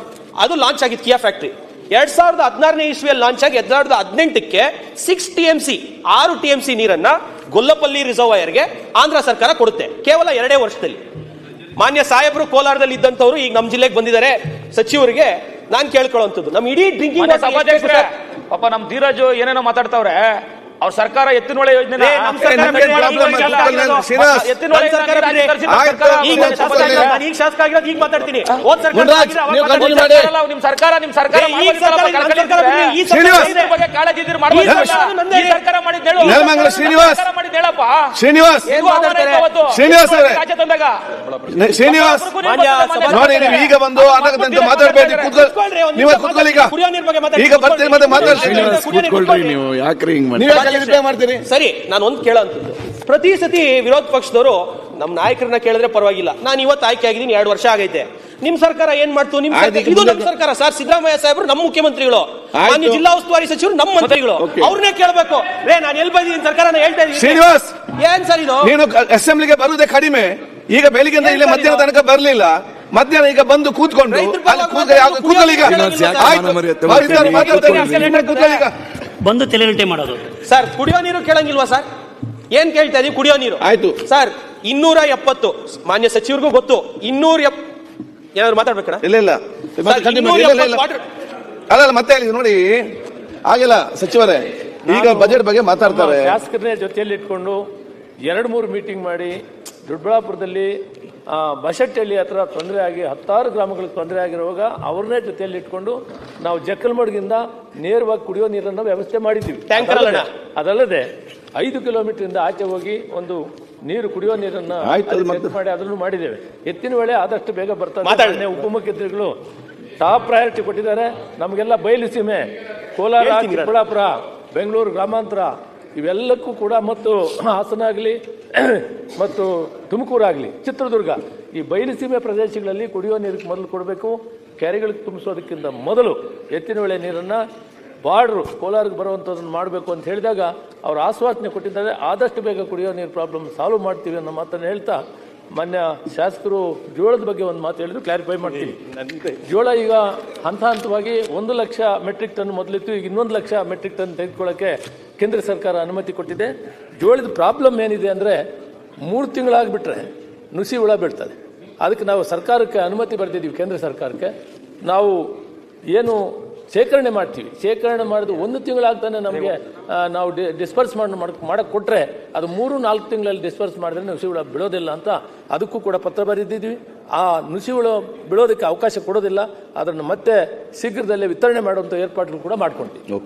ಅದು ಲಾಂಚ್ ಆಗಿತ್ತು ಕಿಯಾ ಫ್ಯಾಕ್ಟ್ರಿ ಎರಡ್ ಸಾವಿರದ ಹದಿನಾರನೇ ಇಸ್ವಿಯಲ್ಲಿ ಲಾಂಚ್ ಆಗಿ ಎರಡ್ ಸಾವಿರದ ಹದಿನೆಂಟಕ್ಕೆ ಸಿಕ್ಸ್ ಟಿ ಎಂ ಸಿ ಆರು ಟಿ ಎಂ ಸಿ ನೀರನ್ನ ಗೊಲ್ಲಪಲ್ಲಿ ರಿಸರ್ವಯರ್ಗೆ ಆಂಧ್ರ ಸರ್ಕಾರ ಕೊಡುತ್ತೆ. ಕೇವಲ ಎರಡೇ ವರ್ಷದಲ್ಲಿ. ಮಾನ್ಯ ಸಾಹೇಬರು ಕೋಲಾರದಲ್ಲಿ ಇದ್ದಂಥವ್ರು ಈಗ ನಮ್ಮ ಜಿಲ್ಲೆಗೆ ಬಂದಿದ್ದಾರೆ. ಸಚಿವರಿಗೆ ನಾನು ಕೇಳ್ಕೊಳ್ಳುವಂಥದ್ದು ನಮ್ಮ ಇಡೀ ಡ್ರಿಂಕಿಂಗ್ ಪಾಪ ನಮ್ಮ ಧೀರಜ್ ಏನೇನೋ ಮಾತಾಡ್ತಾವ್ರೆ. ಅವ್ರ ಸರ್ಕಾರ ಎತ್ತಿನೊಳೆ ಯೋಜನೆ ಈಗ ನಾನು ಶಾಸಕ ಆಗಿರೋದು, ಈಗ ಶಾಸಕ ಆಗಿರೋದು ಈಗ ಮಾತಾಡ್ತೀನಿ ಹೋದ್ ಸರ್ಕಾರ. ನಿಮ್ ಸರ್ಕಾರ ನಿಮ್ ಸರ್ಕಾರ ಶ್ರೀನಿವಾಸ್. ಬಗ್ಗೆ ಕಾಳಜಿ ಇದ್ರೆ ಈ ಸರ್ಕಾರ ನಂದೇ ಈ ಸರ್ಕಾರ ಮಾಡಿದ್ದು ಹೇಳು. ನೆಲಮಂಗಲ ಶ್ರೀನಿವಾಸ್. ಸರ್ಕಾರ ಮಾಡಿದ್ದು ಹೇಳಪ್ಪ ಶ್ರೀನಿವಾಸ್. ಶ್ರೀನಿವಾಸ್ ಅವರೇ. ರಾಜ್ಯ ತಂದಾಗ ಶ್ರೀನಿವಾಸ್ ಮಾನ್ಯ ಸಭಾ- ನೋಡಿ ನೀವು ಈಗ ಬಂದು ಮಾತಾಡಬೇಡಿ ನೀವು ಕೂತ್ಕೊಳ್ಳಿ ಈಗ ಬರ್ತೀನಿ ಮತ್ತೆ ಮಾತಾಡ್ತೀನಿ. ನೀವು ಯಾಕ್ರಿ ಹಿಂಗ್ ಮಾಡಿ ಮಾಡ್ತೀರಿ ಸರಿ ನಾನು ಒಂದು ಕೇಳೋಂಥದ್ದು. ಪ್ರತಿ ಸತಿ ವಿರೋಧ ಪಕ್ಷದವರು ನಮ್ಮ ನಾಯಕರನ್ನ ಕೇಳಿದ್ರೆ ಪರವಾಗಿಲ್ಲ. ನಾನು ಇವತ್ತು ಆಯ್ಕೆ ಆಗಿದ್ದೀನಿ ಎರಡು ವರ್ಷ ಆಗೈತೆ. ನಿಮ್ ಸರ್ಕಾರ ಏನ್ ಮಾಡ್ತು? ನಿಮ್ ಸರ್ಕಾರ- ಇದು ನಮ್ ಸರ್ಕಾರ. ಸರ್ ಸಿದ್ದರಾಮಯ್ಯ ಸಾಹೇಬರು ನಮ್ಮ ಮುಖ್ಯಮಂತ್ರಿಗಳು. ಮಾನ್ಯ ಜಿಲ್ಲಾ ಉಸ್ತುವಾರಿ ಸಚಿವರು ನಮ್ಮ ಮಂತ್ರಿಗಳು. ಅವ್ರನ್ನೇ ಕೇಳಬೇಕು. ರೇ ನಾನು ಎಲ್ಲಿ ಬಂದಿದ್ದೀನಿ ಸರ್ಕಾರನ ಹೇಳ್ತಾ ಇದ್ದೀನಿ. ಶ್ರೀನಿವಾಸ್! ಏನ್ ಸರ್ ಇದು? ನೀನು ಅಸೆಂಬ್ಲಿಗೆ ಬರುವುದೇ ಕಡಿಮೆ. ಈಗ ಬೆಳಿಗ್ಗೆಯಿಂದ ಇಲ್ಲಿ ಮಧ್ಯಾಹ್ನ ತನಕ ಬರ್ಲಿಲ್ಲ. ಮಧ್ಯಾಹ್ನ ಈಗ ಬಂದು ಕೂತ್ಕೊಂಡು. ರೈತರ ಪರವಾಗಿ ಯಾಕೆ. ಮಾನ ಮರ್ಯಾದೆ ಬಂದು ತಲೆಗಟ್ಟೆ ಮಾಡೋದು. ಸರ್ ಕುಡಿಯೋ ನೀರು ಕೇಳಂಗಿಲ್ವಾ ಸರ್ ಏನ್ ಕೇಳ್ತಾ ಇದೀವಿ ಕುಡಿಯೋ ನೀರು. ಆಯ್ತು. ಸರ್ ಇನ್ನೂರ ಎಪ್ಪತ್ತು. ಮಾನ್ಯ ಸಚಿವರಿಗೂ ಗೊತ್ತು. ಇನ್ನೂರ ಎಪ್ ಏನಾದ್ರು ಮಾತಾಡ್ಬೇಕಾ ಇಲ್ಲ ಇಲ್ಲ. ಮತ್ತೆ continue ಮಾಡಿ. ಇಲ್ಲ, ಇಲ್ಲ, ಇಲ್ಲ. ಅಲ್ಲ ಅಲ್ಲ, ಮತ್ತೆ ಹೇಳಿ ನೋಡಿ. ಆಗಿಲ್ಲ ಸಚಿವರೇ. ಈಗ ಬಜೆಟ್ ಬಗ್ಗೆ ಮಾತಾಡ್ತಾರೆ. ಶಾಸಕರನ್ನೇ ಜೊತೆಯಲ್ಲಿ ಇಟ್ಕೊಂಡು ಎರಡು ಮೂರು ಮೀಟಿಂಗ್ ಮಾಡಿ ದೊಡ್ಡಬಳ್ಳಾಪುರದಲ್ಲಿ ಆ, ಬಶೆಟ್ಟಹಳ್ಳಿ ಹತ್ರ ತೊಂದರೆ ಆಗಿ ಹತ್ತಾರು ಗ್ರಾಮಗಳಿಗೆ ತೊಂದರೆ ಆಗಿರುವಾಗ ಅವ್ರನ್ನೇ ಜೊತೆಯಲ್ಲಿ ಇಟ್ಕೊಂಡು ನಾವು ಜಕ್ಕಲ್ಮಡ್ಗಿಂದ ನೇರವಾಗಿ ಕುಡಿಯೋ ನೀರನ್ನು ವ್ಯವಸ್ಥೆ ಮಾಡಿದ್ದೀವಿ? ಅದಲ್ಲದೆ ಐದು ಕಿಲೋಮೀಟರ್ಿಂದ ಆಚೆ ಹೋಗಿ ಒಂದು ನೀರು ಕುಡಿಯೋ ನೀರನ್ನು ಮಾಡಿ ಅದನ್ನು ಮಾಡಿದ್ದೇವೆ. ಎತ್ತಿನ ವೇಳೆ ಆದಷ್ಟು ಬೇಗ ಬರ್ತದೆ ಉಪಮುಖ್ಯಮಂತ್ರಿಗಳು ಟಾಪ್ ಪ್ರಯಾರಿಟಿ ಕೊಟ್ಟಿದ್ದಾರೆ. ನಮಗೆಲ್ಲ ಬಯಲು ಸೀಮೆ. ಕೋಲಾರ ಚಿಕ್ಕಬಳ್ಳಾಪುರ ಬೆಂಗಳೂರು ಗ್ರಾಮಾಂತರ ಇವೆಲ್ಲಕ್ಕೂ ಕೂಡ ಮತ್ತು ಹಾಸನ ಆಗಲಿ, <clears throat> ಮತ್ತು ತುಮಕೂರಾಗಲಿ ಚಿತ್ರದುರ್ಗ, ಈ ಬಯಲುಸೀಮೆ ಪ್ರದೇಶಗಳಲ್ಲಿ ಕುಡಿಯೋ ನೀರಿಗೆ ಮೊದಲು ಕೊಡಬೇಕು. ಕೆರೆಗಳಿಗೆ ತುಂಬಿಸೋದಕ್ಕಿಂತ ಮೊದಲು ಎತ್ತಿನ ವೇಳೆ ನೀರನ್ನು ಬಾರ್ಡ್ರು ಕೋಲಾರಿಗೆ ಬರುವಂಥದ್ದನ್ನು ಮಾಡಬೇಕು ಅಂತ ಹೇಳಿದಾಗ ಅವರು ಆಶ್ವಾಸನೆ ಕೊಟ್ಟಿದ್ದಾರೆ. ಆದಷ್ಟು ಬೇಗ ಕುಡಿಯೋ ನೀರು ಪ್ರಾಬ್ಲಮ್ ಸಾಲ್ವ್ ಮಾಡ್ತೀವಿ ಅನ್ನೋ ಮಾತನ್ನು ಹೇಳ್ತಾ ಮಾನ್ಯ ಶಾಸಕರು ಜೋಳದ ಬಗ್ಗೆ ಒಂದು ಮಾತು ಹೇಳಿದ್ರು ಕ್ಲಾರಿಫೈ ಮಾಡ್ತೀನಿ. ಜೋಳ ಈಗ ಹಂತ ಹಂತವಾಗಿ ಒಂದು ಲಕ್ಷ ಮೆಟ್ರಿಕ್ ಟನ್ ಮೊದಲಿತ್ತು ಈಗ ಇನ್ನೊಂದು ಲಕ್ಷ ಮೆಟ್ರಿಕ್ ಟನ್ ತೆಗೆದುಕೊಳ್ಳೋಕ್ಕೆ ಕೇಂದ್ರ ಸರ್ಕಾರ ಅನುಮತಿ ಕೊಟ್ಟಿದೆ. ಜೋಳದ ಪ್ರಾಬ್ಲಮ್ ಏನಿದೆ ಅಂದರೆ ಮೂರು ತಿಂಗಳಾಗ್ಬಿಟ್ರೆ ನುಸಿ ಹುಳ ಬೀಳ್ತದೆ. ಅದಕ್ಕೆ ನಾವು ಸರ್ಕಾರಕ್ಕೆ ಅನುಮತಿ ಬರ್ತಿದ್ದೀವಿ ಕೇಂದ್ರ ಸರ್ಕಾರಕ್ಕೆ. ನಾವು ಏನು ಶೇಖರಣೆ ಮಾಡ್ತೀವಿ. ಶೇಖರಣೆ ಮಾಡಿದ ಒಂದು ತಿಂಗಳಾಗ್ತಾನೆ ನಮಗೆ ನಾವು ಡಿಸ್ಪರ್ಸ್ ಮಾಡಿ ಮಾಡಕ್ಕೆ ಕೊಟ್ಟರೆ ಅದು ಮೂರು ನಾಲ್ಕು ತಿಂಗಳಲ್ಲಿ ಡಿಸ್ಪರ್ಸ್ ಮಾಡಿದ್ರೆ ನುಸಿ ಹುಳ ಬಿಡೋದಿಲ್ಲ ಅಂತ ಅದಕ್ಕೂ ಕೂಡ ಪತ್ರ ಬರೆದಿದ್ದೀವಿ. ಆ ನುಸಿ ಹುಳ ಬಿಡೋದಕ್ಕೆ ಅವಕಾಶ ಕೊಡೋದಿಲ್ಲ. ಅದನ್ನು ಮತ್ತೆ ಶೀಘ್ರದಲ್ಲೇ ವಿತರಣೆ ಮಾಡುವಂಥ ಏರ್ಪಾಟ್ಗಳು ಕೂಡ ಮಾಡ್ಕೊಳ್ತೀವಿ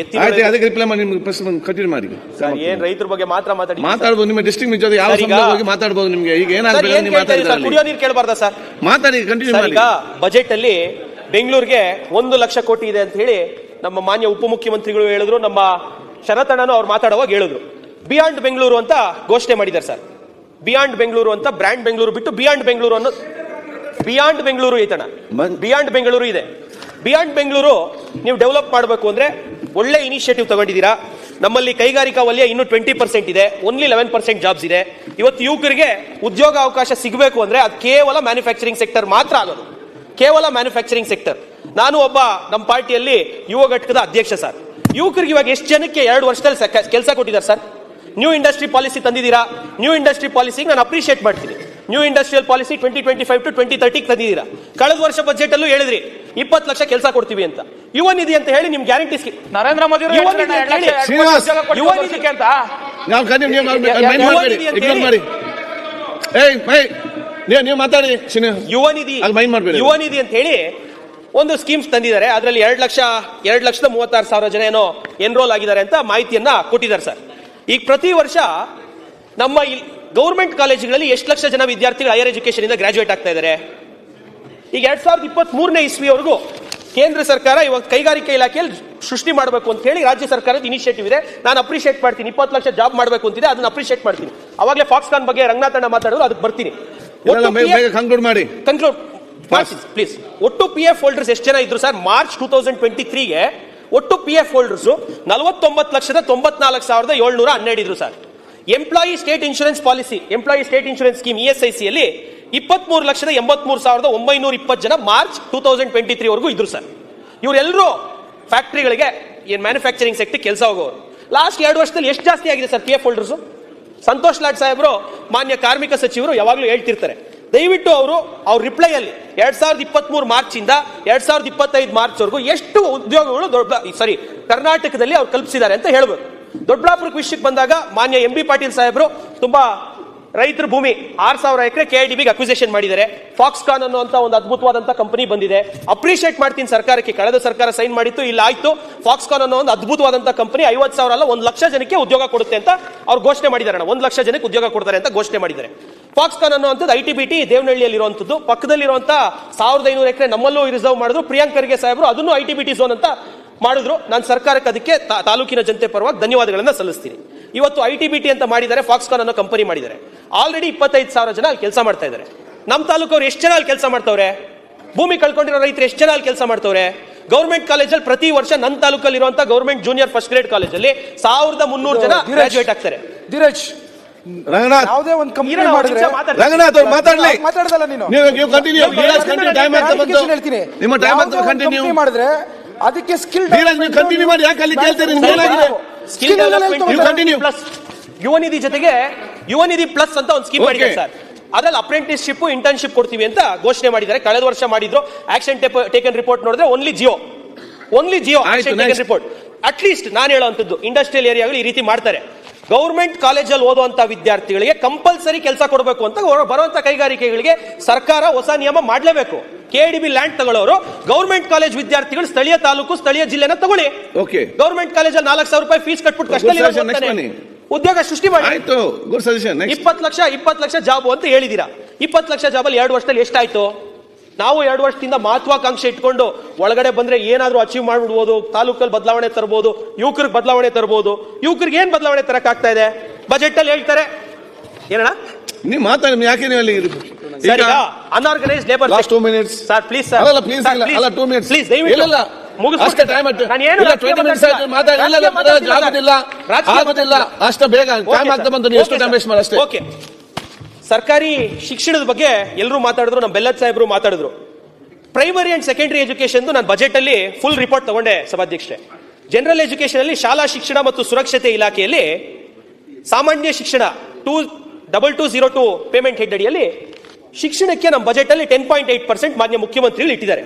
ಎತ್ತಿನೊಳೆ ಅದಕ್ಕೆ ರಿಪ್ಲೈ ಮಾಡಿ ನಿಮ್ಗೆ ಪ್ರಶ್ನೆ ಕಂಟಿನ್ಯೂ ಮಾಡಿ ಸರ್, ಏನ್ ರೈತರ ಬಗ್ಗೆ ಮಾತ್ರ ಮಾತಾಡಿ ಮಾತಾಡ್ಬೋದು ನಿಮ್ಮ ಡಿಸ್ಟ್ರಿಕ್ಟ್ ಜೊತೆ ಯಾವ ಸಂದರ್ಭವಾಗಿ ಮಾತಾಡ್ಬೋದು ನಿಮ್ಗೆ? ಈಗ ಏನಾಗಬೇಕು? ಕುಡಿಯೋ ನೀರು ಕೇಳಬಾರ್ದಾ ಸರ್? ಮಾತಾಡಿ ಕಂಟಿನ್ಯೂ ಮಾಡಿ. ಬಜೆಟ್ ಅಲ್ಲಿ ಬೆಂಗಳೂರಿಗೆ ಒಂದು ಲಕ್ಷ ಕೋಟಿ ಇದೆ ಅಂತ ಹೇಳಿ ನಮ್ಮ ಮಾನ್ಯ ಉಪಮುಖ್ಯಮಂತ್ರಿಗಳು ಹೇಳಿದ್ರು ನಮ್ಮ ಶರತಣ್ಣನು ಅವ್ರು ಮಾತಾಡುವಾಗ ಹೇಳಿದ್ರು. ಬಿಯಾಂಡ್ ಬೆಂಗಳೂರು ಅಂತ ಘೋಷಣೆ ಮಾಡಿದ್ದಾರೆ ಸರ್. ಬಿಯಾಂಡ್ ಬೆಂಗಳೂರು ಅಂತ ಬ್ರ್ಯಾಂಡ್ ಬೆಂಗಳೂರು ಬಿಟ್ಟು ಬಿಯಾಂಡ್ ಬೆಂಗಳೂರು ಅನ್ನೋ ಬಿಯಾಂಡ್ ಬೆಂಗಳೂರು ಐತಣ ಬಿಯಾಂಡ್ ಬೆಂಗಳೂರು ಇದೆ. ಬಿಯಾಂಡ್ ಬೆಂಗಳೂರು ನೀವು ಡೆವಲಪ್ ಮಾಡಬೇಕು ಅಂದ್ರೆ ಒಳ್ಳೆ ಇನಿಷಿಯೇಟಿವ್ ತಗೊಂಡಿದ್ದೀರಾ. ನಮ್ಮಲ್ಲಿ ಕೈಗಾರಿಕಾ ವಲಯ ಇನ್ನೂ ಟ್ವೆಂಟಿ ಪರ್ಸೆಂಟ್ ಇದೆ. ಓನ್ಲಿ ಲೆವೆನ್ ಪರ್ಸೆಂಟ್ ಜಾಬ್ಸ್ ಇದೆ. ಇವತ್ತು ಯುವಕರಿಗೆ ಉದ್ಯೋಗ ಅವಕಾಶ ಸಿಗಬೇಕು ಅಂದ್ರೆ ಅದು ಕೇವಲ ಮ್ಯಾನುಫ್ಯಾಕ್ಚರಿಂಗ್ ಸೆಕ್ಟರ್ ಮಾತ್ರ ಆಗೋದು. ಕೇವಲ ಮ್ಯಾನುಫ್ಯಾಕ್ಚರಿಂಗ್ ಸೆಕ್ಟರ್ ನಾನು ಒಬ್ಬ ನಮ್ಮ ಪಾರ್ಟಿಯಲ್ಲಿ ಯುವ ಘಟಕದ ಅಧ್ಯಕ್ಷ ಸರ್. ಯುವಕರಿಗೆ ಇವಾಗ ಎಷ್ಟು ಜನಕ್ಕೆ ಎರಡು ವರ್ಷದಲ್ಲಿ ಕೆಲಸ ಕೊಟ್ಟಿದ್ದಾರೆ ಸರ್? ನ್ಯೂ ಇಂಡಸ್ಟ್ರಿ ಪಾಲಿಸಿ ತಂದಿದ್ದೀರಾ? ನ್ಯೂ ಇಂಡಸ್ಟ್ರಿ ಪಾಲಿಸಿಗೆ ನಾನು ಅಪ್ರಿಷಿಯೇಟ್ ಮಾಡ್ತೀನಿ. New industrial policy twenty twenty five to twenty ತರ್ಟಿಗೆ ತಂದಿದ್ದೀರಾ? ಕಳೆದ ವರ್ಷ ಬಜೆಟ್ ಅಲ್ಲೂ ಹೇಳಿದ್ರಿ ಇಪ್ಪತ್ತು ಲಕ್ಷ ಕೆಲಸ ಕೊಡ್ತೀವಿ ಅಂತ. ಯುವ ನಿಧಿ ಅಂತ ಹೇಳಿ ನಿಮ್ ಗ್ಯಾರಂಟಿ ನರೇಂದ್ರ ಮೋದಿ ಅವರು ಯುವ ನಿಧಿ ಅಂತ ನಾವು ಮೈಂಡ್. ಮಾಡಿ ಮಾತಾಡಿ ಶ್ರೀನಿವಾಸ್ ಯುವ ನಿಧಿ ಅಲ್ಲಿ mind ಮಾಡ್ಬೇಡಿ. ಯುವ ನಿಧಿ ಅಂತ ಹೇಳಿ ಒಂದು ಸ್ಕೀಮ್ಸ್ ತಂದಿದ್ದಾರೆ. ಅದರಲ್ಲಿ ಎರಡು ಲಕ್ಷ ಎರಡು ಲಕ್ಷದ ಮೂವತ್ತಾರು ಸಾವಿರ ಜನ ಏನೋ ಎನ್ರೋಲ್ ಆಗಿದ್ದಾರೆ ಅಂತ ಮಾಹಿತಿಯನ್ನ ಕೊಟ್ಟಿದ್ದಾರೆ ಸರ್. ಈಗ ಪ್ರತಿ ವರ್ಷ ನಮ್ಮ ಗೌರ್ಮೆಂಟ್ ಕಾಲೇಜುಗಳಲ್ಲಿ ಎಷ್ಟು ಲಕ್ಷ ಜನ ವಿದ್ಯಾರ್ಥಿಗಳು ಹೈಯರ್ ಎಜುಕೇಶನ್ ಇಂದ ಗ್ರಾಜುಯೇಟ್ ಆಗ್ತಾ ಇದ್ದಾರೆ ಈಗ ಎರಡ್ ಸಾವಿರದ ಇಪ್ಪತ್ತ್ ಮೂರನೇ ಇಸ್ವಿವರೆಗೂ ಕೇಂದ್ರ ಸರ್ಕಾರ ಇವಾಗ ಕೈಗಾರಿಕಾ ಇಲಾಖೆಯಲ್ಲಿ ಸೃಷ್ಟಿ ಮಾಡಬೇಕು ಅಂತ ಹೇಳಿ ರಾಜ್ಯ ಸರ್ಕಾರದ ಇನಿಷಿಯೇಟಿವ್ ಇದೆ. ನಾನು ಅಪ್ರಿಷಿಯೇಟ್ ಮಾಡ್ತೀನಿ. ಇಪ್ಪತ್ತು ಲಕ್ಷ ಜಾಬ್ ಮಾಡಬೇಕು ಅಂತಿದೆ ಅದನ್ನ ಅಪ್ರಿಷಿಯೇಟ್ ಮಾಡ್ತೀನಿ. ಅವಾಗಲೇ ಫಾಕ್ಸ್ಕಾನ್ ಬಗ್ಗೆ ರಂಗನಾಥಣ್ಣ ಮಾತಾಡಿದ್ರು ಅದಕ್ಕೆ ಬರ್ತೀನಿ. ಕನ್ಕ್ಲೂಡ್ ಮಾಡಿ. ಕನ್ಕ್ಲೂಡ್ ಪ್ಲೀಸ್ ಒಟ್ಟು ಪಿ ಎಫ್ ಹೋಲ್ಡರ್ಸ್ ಎಷ್ಟು ಜನ ಇದ್ರು sir? March two thousand twenty ತ್ರೀಗೆ ಒಟ್ಟು ಪಿ ಎಫ್ ಹೋಲ್ಡರ್ಸ್ ನಲವತ್ತೊಂಬತ್ತು ಲಕ್ಷದ ತೊಂಬತ್ನಾಲ್ಕು ಸಾವಿರದ ಏಳ್ನೂರ ಹನ್ನೆರಡು ಇದ್ರು sir. Employee state insurance policy employee state insurance scheme E S I C ಅಲ್ಲಿ ಇಪ್ಪತ್ಮೂರು ಲಕ್ಷದ ಎಂಬತ್ಮೂರು ಸಾವಿರದ ಒಂಬೈನೂರ ಇಪ್ಪತ್ತು ಜನ March two thousand twenty three ವರೆಗೂ ಇದ್ರು ಸರ್. ಇವರೆಲ್ಲರೂ ಫ್ಯಾಕ್ಟ್ರಿಗಳಿಗೆ ಏನ್ ಮ್ಯಾನುಫ್ಯಾಕ್ಚರಿಂಗ್ ಸೆಕ್ಟರ್ ಕೆಲಸ ಹೋಗೋರು. ಲಾಸ್ಟ್ ಎರಡು ವರ್ಷದಲ್ಲಿ ಎಷ್ಟು ಜಾಸ್ತಿ ಆಗಿದೆ sir P F holders Santosh Lad ಸಾಹೇಬರು, ಮಾನ್ಯ ಕಾರ್ಮಿಕ ಸಚಿವರು ಯಾವಾಗಲೂ ಹೇಳ್ತಿರ್ತಾರೆ. ದಯವಿಟ್ಟು ಅವರು, ಅವ್ರ ರಿಪ್ಲೈ ಅಲ್ಲಿ ಎರಡ್ ಸಾವಿರದ ಇಪ್ಪತ್ತ್ ಮೂರು ಮಾರ್ಚ್ ಇಂದ ಎರಡ್ ಸಾವಿರದ ಇಪ್ಪತ್ತೈದು ಮಾರ್ಚ್ ವರೆಗೂ ಎಷ್ಟು ಉದ್ಯೋಗಗಳು ದೊಡ್ಡ ಸಾರಿ ಕರ್ನಾಟಕದಲ್ಲಿ ಅವ್ರು ಕಲ್ಪಿಸಿದ್ದಾರೆ ಅಂತ ಹೇಳ್ಬೋದು. ದೊಡ್ಡಬಳ್ಳಾಪುರಕ್ಕೆ ವಿಷಯಕ್ಕೆ ಬಂದಾಗ ಮಾನ್ಯ ಎಂ ಬಿ ಪಾಟೀಲ್ ಸಾಹೇಬರು ತುಂಬಾ ರೈತರ ಭೂಮಿ ಆರ್ ಸಾವಿರ ಎಕರೆ ಕೆ ಐ ಡಿ ಬಿಗೆ ಅಕ್ವಿಸೇಷನ್ ಮಾಡಿದ್ದಾರೆ. ಫಾಕ್ಸ್ಕಾನ್ ಅನ್ನುವಂತ ಒಂದು ಅದ್ಭುತವಾದಂತ ಕಂಪನಿ ಬಂದಿದೆ. ಅಪ್ರಿಷಿಯೇಟ್ ಮಾಡ್ತೀನಿ ಸರ್ಕಾರಕ್ಕೆ. ಕಳೆದ ಸರ್ಕಾರ ಸೈನ್ ಮಾಡಿತ್ತು, ಇಲ್ಲ ಆಯ್ತು. ಫಾಕ್ಸ್ಕಾನ್ ಅನ್ನೋ ಒಂದು ಅದ್ಭುತವಾದಂತ ಕಂಪನಿ ಐವತ್ತು ಸಾವಿರ ಅಲ್ಲ, ಒಂದು ಲಕ್ಷ ಜನಕ್ಕೆ ಉದ್ಯೋಗ ಕೊಡುತ್ತೆ ಅಂತ ಅವ್ರು ಘೋಷಣೆ ಮಾಡಿದ್ದಾರೆ ಒಂದು ಲಕ್ಷ ಜನಕ್ಕೆ ಉದ್ಯೋಗ ಕೊಡ್ತಾರೆ ಅಂತ ಘೋಷಣೆ ಮಾಡಿದ್ದಾರೆ. ಫಾಕ್ಸ್ಕಾನ್ ಅನ್ನುವಂಥದ್ದು ಐ ಟಿ ಬಿ ಟಿ ದೇವನಹಳ್ಳಿಯಲ್ಲಿ ಇರುವಂತದ್ದು ಪಕ್ಕದಲ್ಲಿರುವಂತ ಸಾವಿರದ ಐನೂರು ಎಕರೆ ನಮ್ಮಲ್ಲೂ ರಿಸರ್ವ್ ಮಾಡಿದ್ರು. ಪ್ರಿಯಾಂಕ್ ಖರ್ಗೆ ಸಾಹೇಬರು ಅದನ್ನು I T B T zone ಅಂತ ಮಾಡಿದ್ರು. ನಾನು ಸರ್ಕಾರಕ್ಕೆ ಅದಕ್ಕೆ ತಾಲೂಕಿನ ಜನತೆ ಪರವಾಗಿ ಧನ್ಯವಾದಗಳನ್ನು ಸಲ್ಲಿಸ್ತೀನಿ. ಇವತ್ತು ಐ ಟಿ ಬಿ ಟಿ ಅಂತ ಮಾಡಿದ್ದಾರೆ ಫಾಕ್ಸ್ಕಾನ್ ಅನ್ನೋ ಕಂಪನಿ ಮಾಡಿದ್ದಾರೆ. ಆಲ್ರೆಡಿ ಇಪ್ಪತ್ತೈದು ಸಾವಿರ ಜನ ಅಲ್ಲಿ ಕೆಲಸ ಮಾಡ್ತಾ ಇದ್ದಾರೆ ನಮ್ಮ ತಾಲೂಕವ್ರು ಎಷ್ಟು ಜನ ಅಲ್ಲಿ ಕೆಲಸ ಮಾಡ್ತವ್ರೆ? ಭೂಮಿ ಕಳ್ಕೊಂಡಿರೋ ರೈತರು ಎಷ್ಟು ಜನ ಅಲ್ಲಿ ಕೆಲಸ ಮಾಡ್ತವ್ರೆ? ಗೌರ್ಮೆಂಟ್ ಕಾಲೇಜಲ್ಲಿ ಪ್ರತಿ ವರ್ಷ ನನ್ನ ತಾಲೂಕಲ್ಲಿ ಇರುವಂತ ಗೌರ್ಮೆಂಟ್ ಜೂನಿಯರ್ ಫಸ್ಟ್ ಗ್ರೇಡ್ ಕಾಲೇಜಲ್ಲಿ ಸಾವಿರದ ಮುನ್ನೂರು ಜನ ಧೀರಜ್. ಗ್ರಾಜುಯೇಟ್ ಆಗ್ತಾರೆ. ಧೀರಜ್. ರಂಗನಾಥ್. ಯಾವುದೇ ಒಂದು ಕಂಪನಿ ಮಾಡಿದ್ರೆ. ರಂಗನಾಥ್ ಅವ್ರು ಮಾತಾಡ್ಲಿ. ಮಾತಾಡ್ದಲ್ಲ ನೀನು. ನೀವು ನೀವು ಕಂಟಿನ್ಯೂ ಧೀರಜ್ ಕಂಟಿನ್ಯೂ ಟೈಮ್ ಆಗ್ತಾ ಬಂತು. ಹೇಳ್ತೀನಿ. ನಿಮ್ಮ ಟೈಮ್ ಕಂಟಿನ್ಯೂ ಮಾಡಿದ್ರೆ ಅದಕ್ಕೆ ಸ್ಕಿಲ್ ಕಂಟಿನ್ಯೂ ನೀವು ಮಾಡಿ, ಯಾಕೆ ಅಲ್ಲಿ ಕೇಳ್ತೀರಿ? ನಿಮ್ಗೆ ಏನಾಗಿದೆ? Skill development You continue. Plus Yuva Nidhi ಜೊತೆಗೆ ಯುವ ನಿಧಿ ಪ್ಲಸ್ ಅಂತ ಒಂದು ಸ್ಕೀಮ್. ಮಾಡಿದ್ದಾರೆ ಸರ್. ಅದ್ರಲ್ಲಿ ಅಪ್ರೆಂಟಿಸ್ಶಿಪ್ ಇಂಟರ್ನ್ಶಿಪ್ ಕೊಡ್ತೀವಿ ಅಂತ ಘೋಷಣೆ ಮಾಡಿದ್ದಾರೆ. ಕಳೆದ ವರ್ಷ ಮಾಡಿದ್ರು. ಆಕ್ಷನ್ ಟೇಕನ್ ರಿಪೋರ್ಟ್ ನೋಡಿದ್ರೆ only GO only GO action. Taken report at least ನಾನು ಹೇಳುವಂಥದ್ದು ಇಂಡಸ್ಟ್ರಿಯಲ್ ಏರಿಯಾಗಳು ಈ ರೀತಿ ಮಾಡ್ತಾರೆ. ಗೌರ್ಮೆಂಟ್ ಕಾಲೇಜಲ್ಲಿ ಓದುವಂತ ವಿದ್ಯಾರ್ಥಿಗಳಿಗೆ ಕಂಪಲ್ಸರಿ ಕೆಲಸ ಕೊಡಬೇಕು ಅಂತ ಬರುವಂತ ಕೈಗಾರಿಕೆಗಳಿಗೆ ಸರ್ಕಾರ ಹೊಸ ನಿಯಮ ಮಾಡಲೇಬೇಕು. ಕೆ ಡಿ ಬಿ ಲ್ಯಾಂಡ್ ತಗೊಳ್ಳೋರು ಗೌರ್ಮೆಂಟ್ ಕಾಲೇಜ್ ವಿದ್ಯಾರ್ಥಿಗಳು ಸ್ಥಳೀಯ ತಾಲೂಕು ಸ್ಥಳೀಯ ಜಿಲ್ಲೆನ ತಗೊಳ್ಳಿ. ಓಕೆ ಗೌರ್ಮೆಂಟ್ ಕಾಲೇಜಲ್ಲಿ ನಾಲ್ಕು ಸಾವಿರ ರೂಪಾಯಿ ಫೀಸ್ ಕಟ್ಬಿಟ್ಟು Good ಉದ್ಯೋಗ ಸೃಷ್ಟಿ ಮಾಡಿ. ಆಯ್ತು ಗುಡ್ ಸಜೆಷನ್ ಇಪ್ಪತ್ತು ಲಕ್ಷ ಇಪ್ಪತ್ತು ಲಕ್ಷ ಜಾಬ್ ಅಂತ ಹೇಳಿದೀರಾ. ಇಪ್ಪತ್ತು ಲಕ್ಷ ಜಾಬಲ್ಲಿ ಎರಡು ವರ್ಷದಲ್ಲಿ ಎಷ್ಟಾಯ್ತು? ನಾವು ಎರಡು ವರ್ಷದಿಂದ ಮಹತ್ವಾಕಾಂಕ್ಷೆ ಇಟ್ಕೊಂಡು ಒಳಗಡೆ ಬಂದ್ರೆ ಏನಾದ್ರೂ ಅಚೀವ್ ಮಾಡ್ಬಿಡ್ಬೋದು ತಾಲೂಕಲ್ಲಿ ಬದಲಾವಣೆ ತರಬಹುದು ಯುವಕರಿಗೆ ಬದಲಾವಣೆ ತರಬಹುದು ಯುವಕರಿಗೆ ಏನ್ ಬದಲಾವಣೆ ತರಕ್ಕಾಗ್ತಾ ಇದೆ? ಬಜೆಟ್ ಅಲ್ಲಿ ಹೇಳ್ತಾರೆ. ಏನಣ್ಣ? ನೀವು ಮಾತಾಡಿ ಯಾಕೆ ನೀವು ಅಲ್ಲಿ unorganise labour last two minutes sir please sir ಅಲ್ಲ ಪ್ಲೀಸ್ ಅಲ್ಲ ಟೂ ಮಿನಿಟ್ಸ್ ಪ್ಲೀಸ್ ಇಲ್ಲ. ಅಷ್ಟೇ ಟೈಮ್ ಆಗೋದಿಲ್ಲ. ಆಗೋದಿಲ್ಲ. ಅಷ್ಟೇ ಬೇಗ ಟೈಮ್ ಆಗ್ತಾ ಬಂತು. ನೀವು ಎಷ್ಟು ಟೈಮ್ ವೇಸ್ಟ್ ಮಾಡಿ ಅಷ್ಟೇ. ಓಕೆ. ಸರ್ಕಾರಿ ಶಿಕ್ಷಣದ ಬಗ್ಗೆ ಎಲ್ಲರೂ ಮಾತಾಡಿದ್ರು ನಮ್ಮ ಬೆಲ್ಲದ್ ಸಾಹೇಬರು ಮಾತಾಡಿದ್ರು. ಪ್ರೈಮರಿ ಅಂಡ್ ಸೆಕೆಂಡರಿ ಎಜುಕೇಶನ್ ನಾನು ಬಜೆಟ್ ಅಲ್ಲಿ ಫುಲ್ ರಿಪೋರ್ಟ್ ತಗೊಂಡೆ ಸಭಾಧ್ಯಕ್ಷೆ ಜನರಲ್ ಎಜುಕೇಶನ್ ಅಲ್ಲಿ ಶಾಲಾ ಶಿಕ್ಷಣ ಮತ್ತು ಸುರಕ್ಷತೆ ಇಲಾಖೆಯಲ್ಲಿ ಸಾಮಾನ್ಯ ಶಿಕ್ಷಣ two double two zero to payment head ಅಡಿಯಲ್ಲಿ ಶಿಕ್ಷಣಕ್ಕೆ ನಮ್ಮ ಬಜೆಟ್ ಅಲ್ಲಿ ಟೆನ್ ಪಾಯಿಂಟ್ ಏಟ್ ಪರ್ಸೆಂಟ್ ಮಾನ್ಯ ಮುಖ್ಯಮಂತ್ರಿಗಳು ಇಟ್ಟಿದ್ದಾರೆ.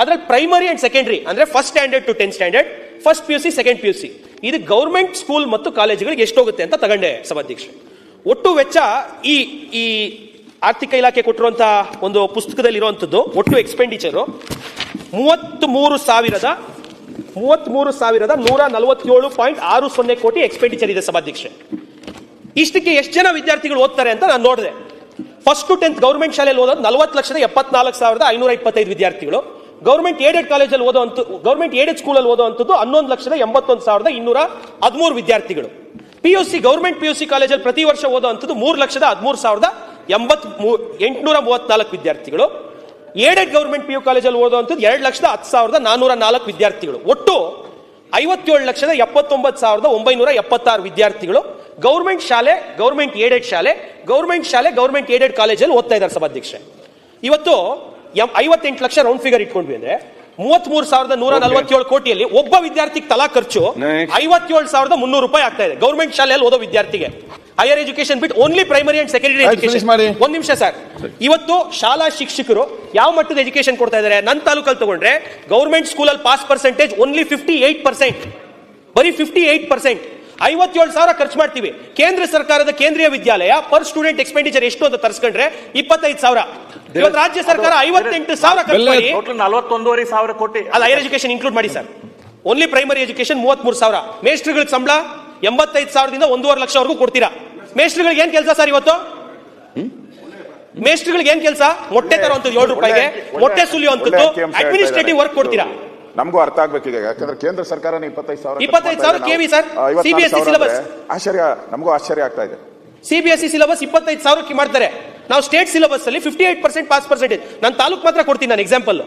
ಅದ್ರಲ್ಲಿ ಪ್ರೈಮರಿ ಅಂಡ್ ಸೆಕೆಂಡರಿ ಅಂದ್ರೆ first standard to ten standard first P U C second P U C ಇದು ಗೌರ್ಮೆಂಟ್ ಸ್ಕೂಲ್ ಮತ್ತು ಕಾಲೇಜುಗಳಿಗೆ ಎಷ್ಟೋಗುತ್ತೆ ಅಂತ ತಗೊಂಡೆ ಸಭಾಧ್ಯಕ್ಷೆ ಒಟ್ಟು ವೆಚ್ಚ ಈ ಈ ಆರ್ಥಿಕ ಇಲಾಖೆ ಕೊಟ್ಟಿರುವಂತಹ ಒಂದು ಪುಸ್ತಕದಲ್ಲಿ ಇರುವಂತದ್ದು ಒಟ್ಟು ಎಕ್ಸ್ಪೆಂಡಿಚರು ಮೂವತ್ತ್ ಮೂರು ಸಾವಿರದ ಮೂವತ್ತ್ಮೂರು ಸಾವಿರದ ನೂರ ನಲವತ್ತೇಳು ಪಾಯಿಂಟ್ ಆರು ಸೊನ್ನೆ ಕೋಟಿ ಎಕ್ಸ್ಪೆಂಡಿಚರ್ ಇದೆ ಸಭಾಧ್ಯಕ್ಷೆ ಇಷ್ಟಕ್ಕೆ ಎಷ್ಟು ಜನ ವಿದ್ಯಾರ್ಥಿಗಳು ಓದ್ತಾರೆ ಅಂತ ನಾನು ನೋಡಿದೆ. ಫಸ್ಟ್ ಟು ಟೆಂತ್ ಗೌರ್ಮೆಂಟ್ ಶಾಲೆಯಲ್ಲಿ ಓದೋದು ನಲವತ್ತು ಲಕ್ಷದ ಎಪ್ಪತ್ನಾಲ್ಕು ಸಾವಿರದ ಐನೂರ ಇಪ್ಪತ್ತೈದು ವಿದ್ಯಾರ್ಥಿಗಳು. ಗೌರ್ಮೆಂಟ್ ಏಡೆಡ್ ಕಾಲೇಜಲ್ಲಿ ಓದೋ ಅಂತ, ಗೌರ್ಮೆಂಟ್ ಏಡೆಡ್ ಸ್ಕೂಲಲ್ಲಿ ಓದುವಂಥದ್ದು ಹನ್ನೊಂದು ಲಕ್ಷದ ಎಂಬತ್ತೊಂದು ಸಾವಿರದ ಇನ್ನೂರ ಹದಿಮೂರು ವಿದ್ಯಾರ್ಥಿಗಳು. P U C government P U C ಕಾಲೇಜಲ್ಲಿ ಪ್ರತಿ ವರ್ಷ ಓದುವಂಥದ್ದು ಮೂರು ಲಕ್ಷದ ಹದಿಮೂರು ಸಾವಿರದ ಎಂಬತ್ ಎಂಟುನೂರ ಮೂವತ್ನಾಲ್ಕು ವಿದ್ಯಾರ್ಥಿಗಳು. ಏಡೆಡ್ ಗೌರ್ಮೆಂಟ್ ಪಿ ಯು ಕಾಲೇಜಲ್ಲಿ ಓದುವಂಥದ್ದು ಎರಡು ಲಕ್ಷದ ಹತ್ತು ಸಾವಿರದ ನಾನ್ನೂರ ನಾಲ್ಕು ವಿದ್ಯಾರ್ಥಿಗಳು. ಒಟ್ಟು ಐವತ್ತೇಳು ಲಕ್ಷದ ಎಪ್ಪತ್ತೊಂಬತ್ತು ಸಾವಿರದ ಒಂಬೈನೂರ ಎಪ್ಪತ್ತಾರು ವಿದ್ಯಾರ್ಥಿಗಳು. ಗೌರ್ಮೆಂಟ್ ಶಾಲೆ, ಗೌರ್ಮೆಂಟ್ ಏಡೆಡ್ ಶಾಲೆ, ಗೌರ್ಮೆಂಟ್ ಶಾಲೆ, ಗೌರ್ಮೆಂಟ್ ಏಡೆಡ್ ಕಾಲೇಜಲ್ಲಿ ಓದ್ತಾ ಇದ್ದಾರೆ ಸಭಾಧ್ಯಕ್ಷೆ ಇವತ್ತು ಎಂ- ಐವತ್ತೆಂಟು ಲಕ್ಷ ರೌಂಡ್ ಫಿಗರ್ ಇಟ್ಕೊಂಡ್ವಿ ಅಂದ್ರೆ ಮೂವತ್ಮೂರು ಸಾವಿರದ ನೂರ ನಲವತ್ತೇಳು ಕೋಟಿಯಲ್ಲಿ ಒಬ್ಬ ವಿದ್ಯಾರ್ಥಿಗೆ ತಲಾ ಖರ್ಚು. ಐವತ್ತೇಳು ಸಾವಿರದ ಮುನ್ನೂರು ರೂಪಾಯಿ ಆಗ್ತಾ ಇದೆ. ಗೌರ್ಮೆಂಟ್ ಶಾಲೆಯಲ್ಲಿ ಓದೋ ವಿದ್ಯಾರ್ಥಿಗೆ. Higher education but only primary and secondary education. ಒಂದ್ ನಿಮಿಷ ಸರ್. ಇವತ್ತು ಶಾಲಾ ಶಿಕ್ಷಕರು ಯಾವ ಮಟ್ಟದ ಎಜುಕೇಶನ್ ಕೊಡ್ತಾ ಇದ್ದಾರೆ ನನ್ನ ತಾಲೂಕಲ್ಲಿ ತಗೊಂಡ್ರೆ ಗೌರ್ಮೆಂಟ್ ಸ್ಕೂಲಲ್ಲಿ pass percentage only fifty eight percent ಬರೀ ಫಿಫ್ಟಿ ಏಟ್ ಪರ್ಸೆಂಟ್ ಐವತ್ತೇಳು ಸಾವಿರ ಖರ್ಚು ಮಾಡ್ತೀವಿ. ಕೇಂದ್ರ ಸರ್ಕಾರದ ಕೇಂದ್ರೀಯ ವಿದ್ಯಾಲಯ ಪರ್ ಸ್ಟೂಡೆಂಟ್ ಎಕ್ಸ್ಪೆಂಡಿಚರ್ ಎಷ್ಟು ಅಂತ ತರಿಸ್ಕೊಂಡ್ರೆ ಇಪ್ಪತ್ತೈದು ಸಾವಿರ. ಇವತ್ತು ರಾಜ್ಯ ಸರ್ಕಾರ ಐವತ್ತೆಂಟು ಸಾವಿರ ಟೋಟಲ್ ನಲವತ್ತೊಂದೂವರೆ ಸಾವಿರ ಕೋಟಿ. ಅಲ್ಲ ಹೈಯರ್ ಎಜುಕೇಶನ್ ಇನ್ಕ್ಲೂಡ್ ಮಾಡಿ ಸರ್. ಓನ್ಲಿ ಪ್ರೈಮರಿ ಎಜುಕೇಶನ್ ಮೂವತ್ಮೂರು ಸಾವಿರ. ಮೇಸ್ಟ್ರುಗಳಿಗೆ ಸಂಬಳ ಎಂಬತ್ತೈದು ಸಾವಿರದಿಂದ ಒಂದೂವರೆ ಲಕ್ಷವರೆಗೂ ಕೊಡ್ತೀರಾ? ಮೇಸ್ಟ್ರುಗಳಿಗೆ ಏನ್ ಕೆಲಸ ಸರ್ ಇವತ್ತು? ಮೇಸ್ಟ್ರುಗಳಿಗೆ ಏನ್ ಕೆಲಸ? ಮೊಟ್ಟೆ ತರುವಂತದ್ದು ಏಳು ರೂಪಾಯಿಗೆ. ಮೊಟ್ಟೆ ಸುಲಿಯುವಂತದ್ದು ಅಡ್ಮಿನಿಸ್ಟ್ರೇಟಿವ್ ವರ್ಕ್ ಕೊಡ್ತೀರಾ? ನಮಗೂ ಅರ್ಥ ಆಗ್ಬೇಕೀಗ ಯಾಕಂದ್ರೆ ಕೇಂದ್ರ ಸರ್ಕಾರನೇ ಇಪ್ಪತ್ತೈದು ಸಾವಿರ ಇಪ್ಪತ್ತೈದು ಸಾವಿರ ಕೆವಿ ಸರ್. ಸಿಬಿಎಸ್ಇ ಸಿಲೆಬಸ್ ಆಶ್ಚರ್ಯ. ನಮಗೂ ಆಶ್ಚರ್ಯ ಆಗ್ತಾ ಇದೆ. ಸಿಬಿಎಸ್ಇ ಸಿಲೆಬಸ್ ಇಪ್ಪತ್ತೈದು ಸಾವಿರಕ್ಕೆ ಮಾಡ್ತಾರೆ. ನಾವು ಸ್ಟೇಟ್ ಸಿಲೆಬಸ್ ಅಲ್ಲಿ fifty eight percent pass percentage ನಾನು ತಾಲೂಕು ಮಾತ್ರ ಕೊಡ್ತೀನಿ ನಾನು ಎಕ್ಸಾಂಪಲ್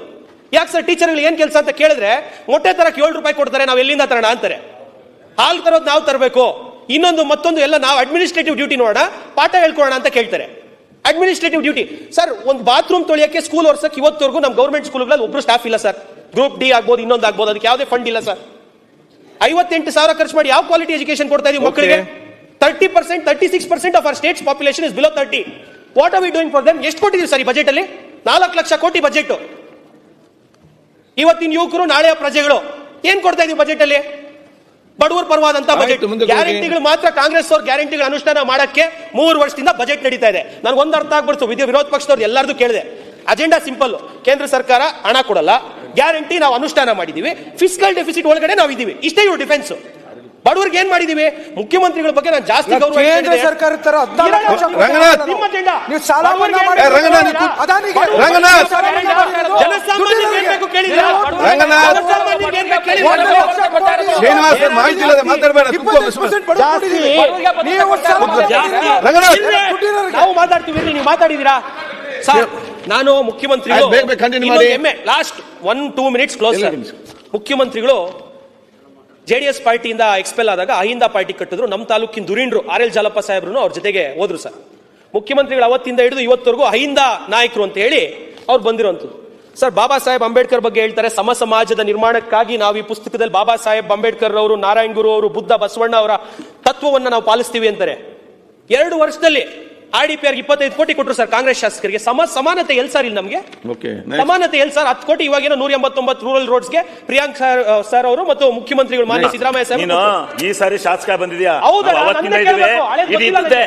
ಯಾಕೆ ಸರ್ ಟೀಚರ್ಗಳು ಏನು ಕೆಲಸ ಅಂತ ಕೇಳಿದ್ರೆ, ಮೊಟ್ಟೆ ತರಕ್ಕೆ ಏಳು ರೂಪಾಯಿ ಕೊಡ್ತಾರೆ, ನಾವು ಎಲ್ಲಿಂದ ತರೋಣ ಅಂತಾರೆ. ಹಾಲು ತರೋದು ನಾವು ತರಬೇಕು. ಇನ್ನೊಂದು ಮತ್ತೊಂದು ಎಲ್ಲ ನಾವು ಅಡ್ಮಿನಿಸ್ಟ್ರೇಟಿವ್ ಡ್ಯೂಟಿ ನೋಡೋಣ ಪಾಠ ಹೇಳ್ಕೊಳ್ಳೋಣ ಅಂತ ಕೇಳ್ತಾರೆ. ಅಡ್ಮಿನಿಸ್ಟ್ರೇಟಿವ್ ಡ್ಯೂಟಿ ಸರ್ ಒಂದು ಬಾತ್ರೂಮ್ ತೊಳೆಯಕ್ಕೆ ಸ್ಕೂಲ್ ವರ್ಷಕ್ಕೆ ಇವತ್ತವರೆಗೂ ನಮ್ಮ ಗೌರ್ಮೆಂಟ್ ಸ್ಕೂಲ್ಗಳಲ್ಲಿ ಒಬ್ರು ಸ್ಟಾಫ್ ಇಲ್ಲ ಸರ್ ಗ್ರೂಪ್ ಡಿ ಆಗ್ಬೋದು, ಇನ್ನೊಂದು ಆಗ್ಬೋದು, ಅದಕ್ಕೆ ಯಾವುದೇ ಫಂಡ್ ಇಲ್ಲ ಸರ್ ಐವತ್ತೆಂಟು ಸಾವಿರ ಖರ್ಚು ಮಾಡಿ ಯಾವ ಕ್ವಾಲಿಟಿ ಎಜುಕೇಶನ್ ಕೊಡ್ತಾ ಇದೀವಿ ಮಕ್ಕಳಿಗೆ? Thirty percent thirty six percent of our states population is below thirty what are we doing for them ಎಷ್ಟು ಕೊಟ್ಟಿದ್ದೀವಿ ಸರ್ ಈ ಬಜೆಟ್ ಅಲ್ಲಿ ನಾಲ್ಕು ಲಕ್ಷ ಕೋಟಿ ಬಜೆಟ್ ಇವತ್ತಿನ ಯುವಕರು ನಾಳೆಯ ಪ್ರಜೆಗಳು ಏನ್ ಕೊಡ್ತಾ ಇದೀವಿ ಬಜೆಟ್ ಅಲ್ಲಿ ಬಡವರ ಪರವಾದಂತ ಬಜೆಟ್. ಗ್ಯಾರಂಟಿಗಳು ಮಾತ್ರ ಕಾಂಗ್ರೆಸ್ ಅವ್ರ ಗ್ಯಾರಂಟಿಗಳ ಅನುಷ್ಠಾನ ಮಾಡಕ್ಕೆ ಮೂರು ವರ್ಷದಿಂದ ಬಜೆಟ್ ನಡೀತಾ ಇದೆ. ನನಗೆ ಒಂದು ಅರ್ಥ ಆಗ್ಬಿಡ್ತು ವಿರೋಧ ಪಕ್ಷದವ್ರು ಎಲ್ಲರದು ಕೇಳಿದೆ. ಅಜೆಂಡಾ ಸಿಂಪಲ್ ಕೇಂದ್ರ ಸರ್ಕಾರ ಹಣ ಕೊಡಲ್ಲ. ಗ್ಯಾರಂಟಿ ನಾವು ಅನುಷ್ಠಾನ ಮಾಡಿದೀವಿ. ಫಿಸಿಕಲ್ ಡೆಫಿಸಿಟ್ ಒಳಗಡೆ ನಾವು ಇದೀವಿ ಇಷ್ಟೇ ಇವ್ರು ಡಿಫೆನ್ಸ್ ಬಡವರಿಗೆ ಏನ್ ಮಾಡಿದೀವಿ ಮುಖ್ಯಮಂತ್ರಿಗಳ ಬಗ್ಗೆ ನಾನು ಜಾಸ್ತಿ ಗೌರವ ಕೇಂದ್ರ ಸರ್ಕಾರ ತರ ರಂಗನಾಥ್. ನಿಮ್ಮ ಅಜೆಂಡಾ. ನೀವು ಸಾಲ ಮನ್ನಾ ಮಾಡಿ ರಂಗನಾಥ್, ಅದಾನಿಗೆ ರಂಗನಾಥ್. ಸಾಲ ಮನ್ನಾ ಮಾಡಿರೋದು. ಜನಸಾಮಾನ್ಯರಿಗೆ ಏನ್ ಬೇಕು ಕೇಳಿದ್ರಾ? ರಂಗನಾಥ್. ಜನಸಾಮಾನ್ಯರಿಗೆ ಏನ್ ಬೇಕು ಕೇಳಿದ್ರಾ? ಒಂದು ಲಕ್ಷ ಕೋಟಿ ಶ್ರೀನಿವಾಸ್ ಸರ್, ಮಾಹಿತಿ ಇಲ್ಲದೆ ಮಾತಾಡ್ಬೇಡ ಕೂತ್ಕೋ, ಇಪ್ಪತ್ತೈದು ಬಿಸ್ಮಿಲ್. ಪರ್ಸೆಂಟ್ ಬಡವರು ಕೊಟ್ಟಿದ್ದೀವಿ. ನೀವು ಜಾಸ್ತಿ. ರಂಗನಾಥ್. ಇಲ್ವೇ? ನಾವು ಮಾತಾಡ್ತೀವಿ ನೀವು ಮಾತಾಡಿದೀರಾ ಸರ್ ನಾನು ಮುಖ್ಯಮಂತ್ರಿಗಳು. Last one two minutes close ಇಲ್ಲ, ಸರ್ ಡಿ ಎಸ್ ಪಾರ್ಟಿಯಿಂದ ಎಕ್ಸ್ಪೆಲ್ ಆದಾಗ ಅಹಿಂದ ಪಾರ್ಟಿ ಕಟ್ಟಿದ್ರು. ನಮ್ಮ ತಾಲೂಕಿನ ದುರೀಂಡ್ರು ಆರ್ ಎಲ್ ಜಾಲಪ್ಪ ಸಾಹೇಬ್ರು ಅವ್ರ ಜೊತೆಗೆ ಹೋದ್ರು ಸರ್. ಮುಖ್ಯಮಂತ್ರಿಗಳು ಅವತ್ತಿಂದ ಹಿಡಿದು ಇವತ್ತವರೆಗೂ ಅಹಿಂದ ನಾಯಕರು ಅಂತ ಹೇಳಿ ಅವ್ರು ಬಂದಿರುವಂಥದ್ದು ಸರ್, ಬಾಬಾ ಸಾಹೇಬ್ ಅಂಬೇಡ್ಕರ್ ಬಗ್ಗೆ ಹೇಳ್ತಾರೆ, ಸಮ ಸಮಾಜದ ನಿರ್ಮಾಣಕ್ಕಾಗಿ ನಾವು ಈ ಪುಸ್ತಕದಲ್ಲಿ ಬಾಬಾ ಸಾಹೇಬ್ ಅಂಬೇಡ್ಕರ್ ಅವರು ನಾರಾಯಣ ಗುರು ಅವರು, ಬುದ್ಧ ಬಸವಣ್ಣ ಅವರ ತತ್ವವನ್ನು ನಾವು ಪಾಲಿಸ್ತೀವಿ ಅಂತಾರೆ. ಎರಡು ವರ್ಷದಲ್ಲಿ ಆರ್ ಡಿ ಪಿ ಆರ್ ಇಪ್ಪತ್ತೈದು ಕೋಟಿ ಕೊಟ್ಟರು ಸರ್ ಕಾಂಗ್ರೆಸ್ ಶಾಸಕರಿಗೆ ಸಮ ಸಮಾನತೆ ಎಲ್ ಸರ್ ಇಲ್ಲಿ ನಮಗೆ ಸಮಾನತೆ ಎಲ್ ಸರ್ ಹತ್ತು ಕೋಟಿ ಇವಾಗೇನೋ ನೂರ ಎಂಬತ್ತೊಂಬತ್ತು ರೂರಲ್ ರೋಡ್ಸ್ಗೆ ಪ್ರಿಯಾಂಕ್ ಸರ್ ಸರ್ ಅವರು ಮತ್ತು ಮುಖ್ಯಮಂತ್ರಿಗಳು ಮಾನ್ಯ ಸಿದ್ದರಾಮಯ್ಯ ಸರ್ ನೀನು ಈ ಸಾರಿ ಶಾಸಕ ಬಂದಿದ್ಯಾ ಹೌದಾ? ನಾವು ಅವತ್ತಿಂದ ಇದ್ದೀವಿ ಇದು ಇದ್ದದ್ದೇ.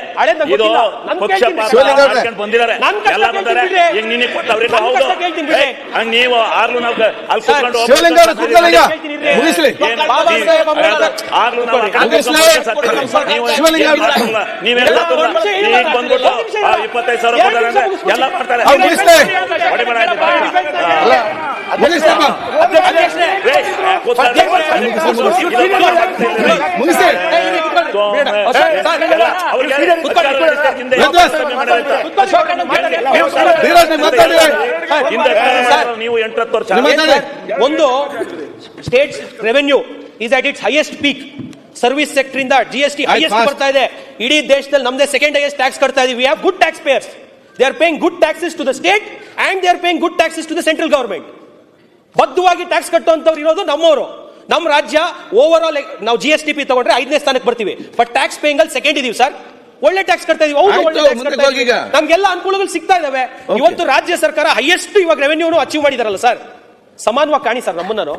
ಇದು. ಮಾಡ್ಕೊಂಡು ಬಂದಿದ್ದಾರೆ ನನ್ ಕಷ್ಟ ಎಲ್ಲ ಬಂದಾರೆ ಈಗ ನಿನಗೆ ಕೊಟ್ಟವ್ರಿಲ್ಲ ನನ್ ಹೌದು ಕಷ್ಟ ಕೇಳ್ತೀನಿ ಬಿಡ್ರಿ. ಏ, ಹಂಗ್ ನೀವು ಆರ್ಲು ನಾವು ಅಲ್ಲಿ ಸರ್, ಕೂತ್ಕೊಂಡು ಶಿವಲಿಂಗ ಅವ್ರೆ, ಕೂತ್ಕೊಳ್ಳಿ ಈಗ. ಮುಗಿಸ್ಲಿ. ಬಾಬಾ ಸಾಹೇಬ್ ಅಂಬೇಡ್ಕರ್. ಆಗ್ಲೂ ನಾವು ಆ ಕಡೆ ಮುಗಿಸ್ಲಿ. ಸತ್ತಿದ್ದೀವಿ. ನೀವು ಶಿವಲಿಂಗ ಏನ್ ಅವ್ರೆ. ಎಲ್ಲ ಮಾಡ್ತಿಲ್ಲ? ಒಂದ್ ನಿಮಿಷ ಇರಿ ಈಗ ಮಾತಾಡಿ. ಇಪ್ಪತ್ತೈದು ಸಾವಿರ. ಎಲ್ಲ ಮಾಡ್ತಾರೆ. ನೀವು ಎಂಟತ್ತು ವರ್ಷ ಒಂದು state revenue is at its highest peak service sector ಇಂದ ಜಿ ಎಸ್ ಟಿ ಹೈಯೆಸ್ಟ್ ಬರ್ತಾ ಇದೆ. ಇಡೀ ದೇಶದಲ್ಲಿ ನಮ್ದೇ ಸೆಕೆಂಡ್ ಹೈಯೆಸ್ಟ್ ಟ್ಯಾಕ್ಸ್ ಕಟ್ತಾ ಇದೀವಿ. Have good tax payers they are paying good taxes to the state and they are paying good taxes to the central government ಬದ್ಧವಾಗಿ tax ಕಟ್ಟುವಂತವ್ರು ಇರೋದು ನಮ್ಮವರು. ನಮ್ಮ ರಾಜ್ಯ ಓವರ್ ಆಲ್ ನಾವು ಜಿ ಎಸ್ ಟಿ ಪಿ ತಗೊಂಡ್ರೆ ಐದನೇ ಸ್ಥಾನಕ್ಕೆ ಬರ್ತೀವಿ. ಬಟ್ ಟ್ಯಾಕ್ಸ್ ಪೇಯಿಂಗ್ ಅಲ್ಲಿ ಸೆಕೆಂಡ್ ಇದೀವಿ ಸರ್ ಒಳ್ಳೆ ಟ್ಯಾಕ್ಸ್ ಕಟ್ತಾ ಇದೀವಿ. ಹೌದು ಒಳ್ಳೆ ಟ್ಯಾಕ್ಸ್ ಮುಂದಕ್ಕೆ ಕಟ್ತಾ ಇದೀವಿ. ನಮ್ಗೆಲ್ಲ ಅನುಕೂಲಗಳು ಸಿಗ್ತಾ ಇದಾವೆ. ಇವತ್ತು ರಾಜ್ಯ ಸರ್ಕಾರ ಹೈಯೆಸ್ಟ್ ಇವಾಗ ರೆವೆನ್ಯೂನು ಅಚೀವ್ ಮಾಡಿದಾರಲ್ಲ ಸರ್ ಸಮಾನವಾಗಿ ಕಾಣಿ ಸರ್ ನಮ್ಮನ್ನು.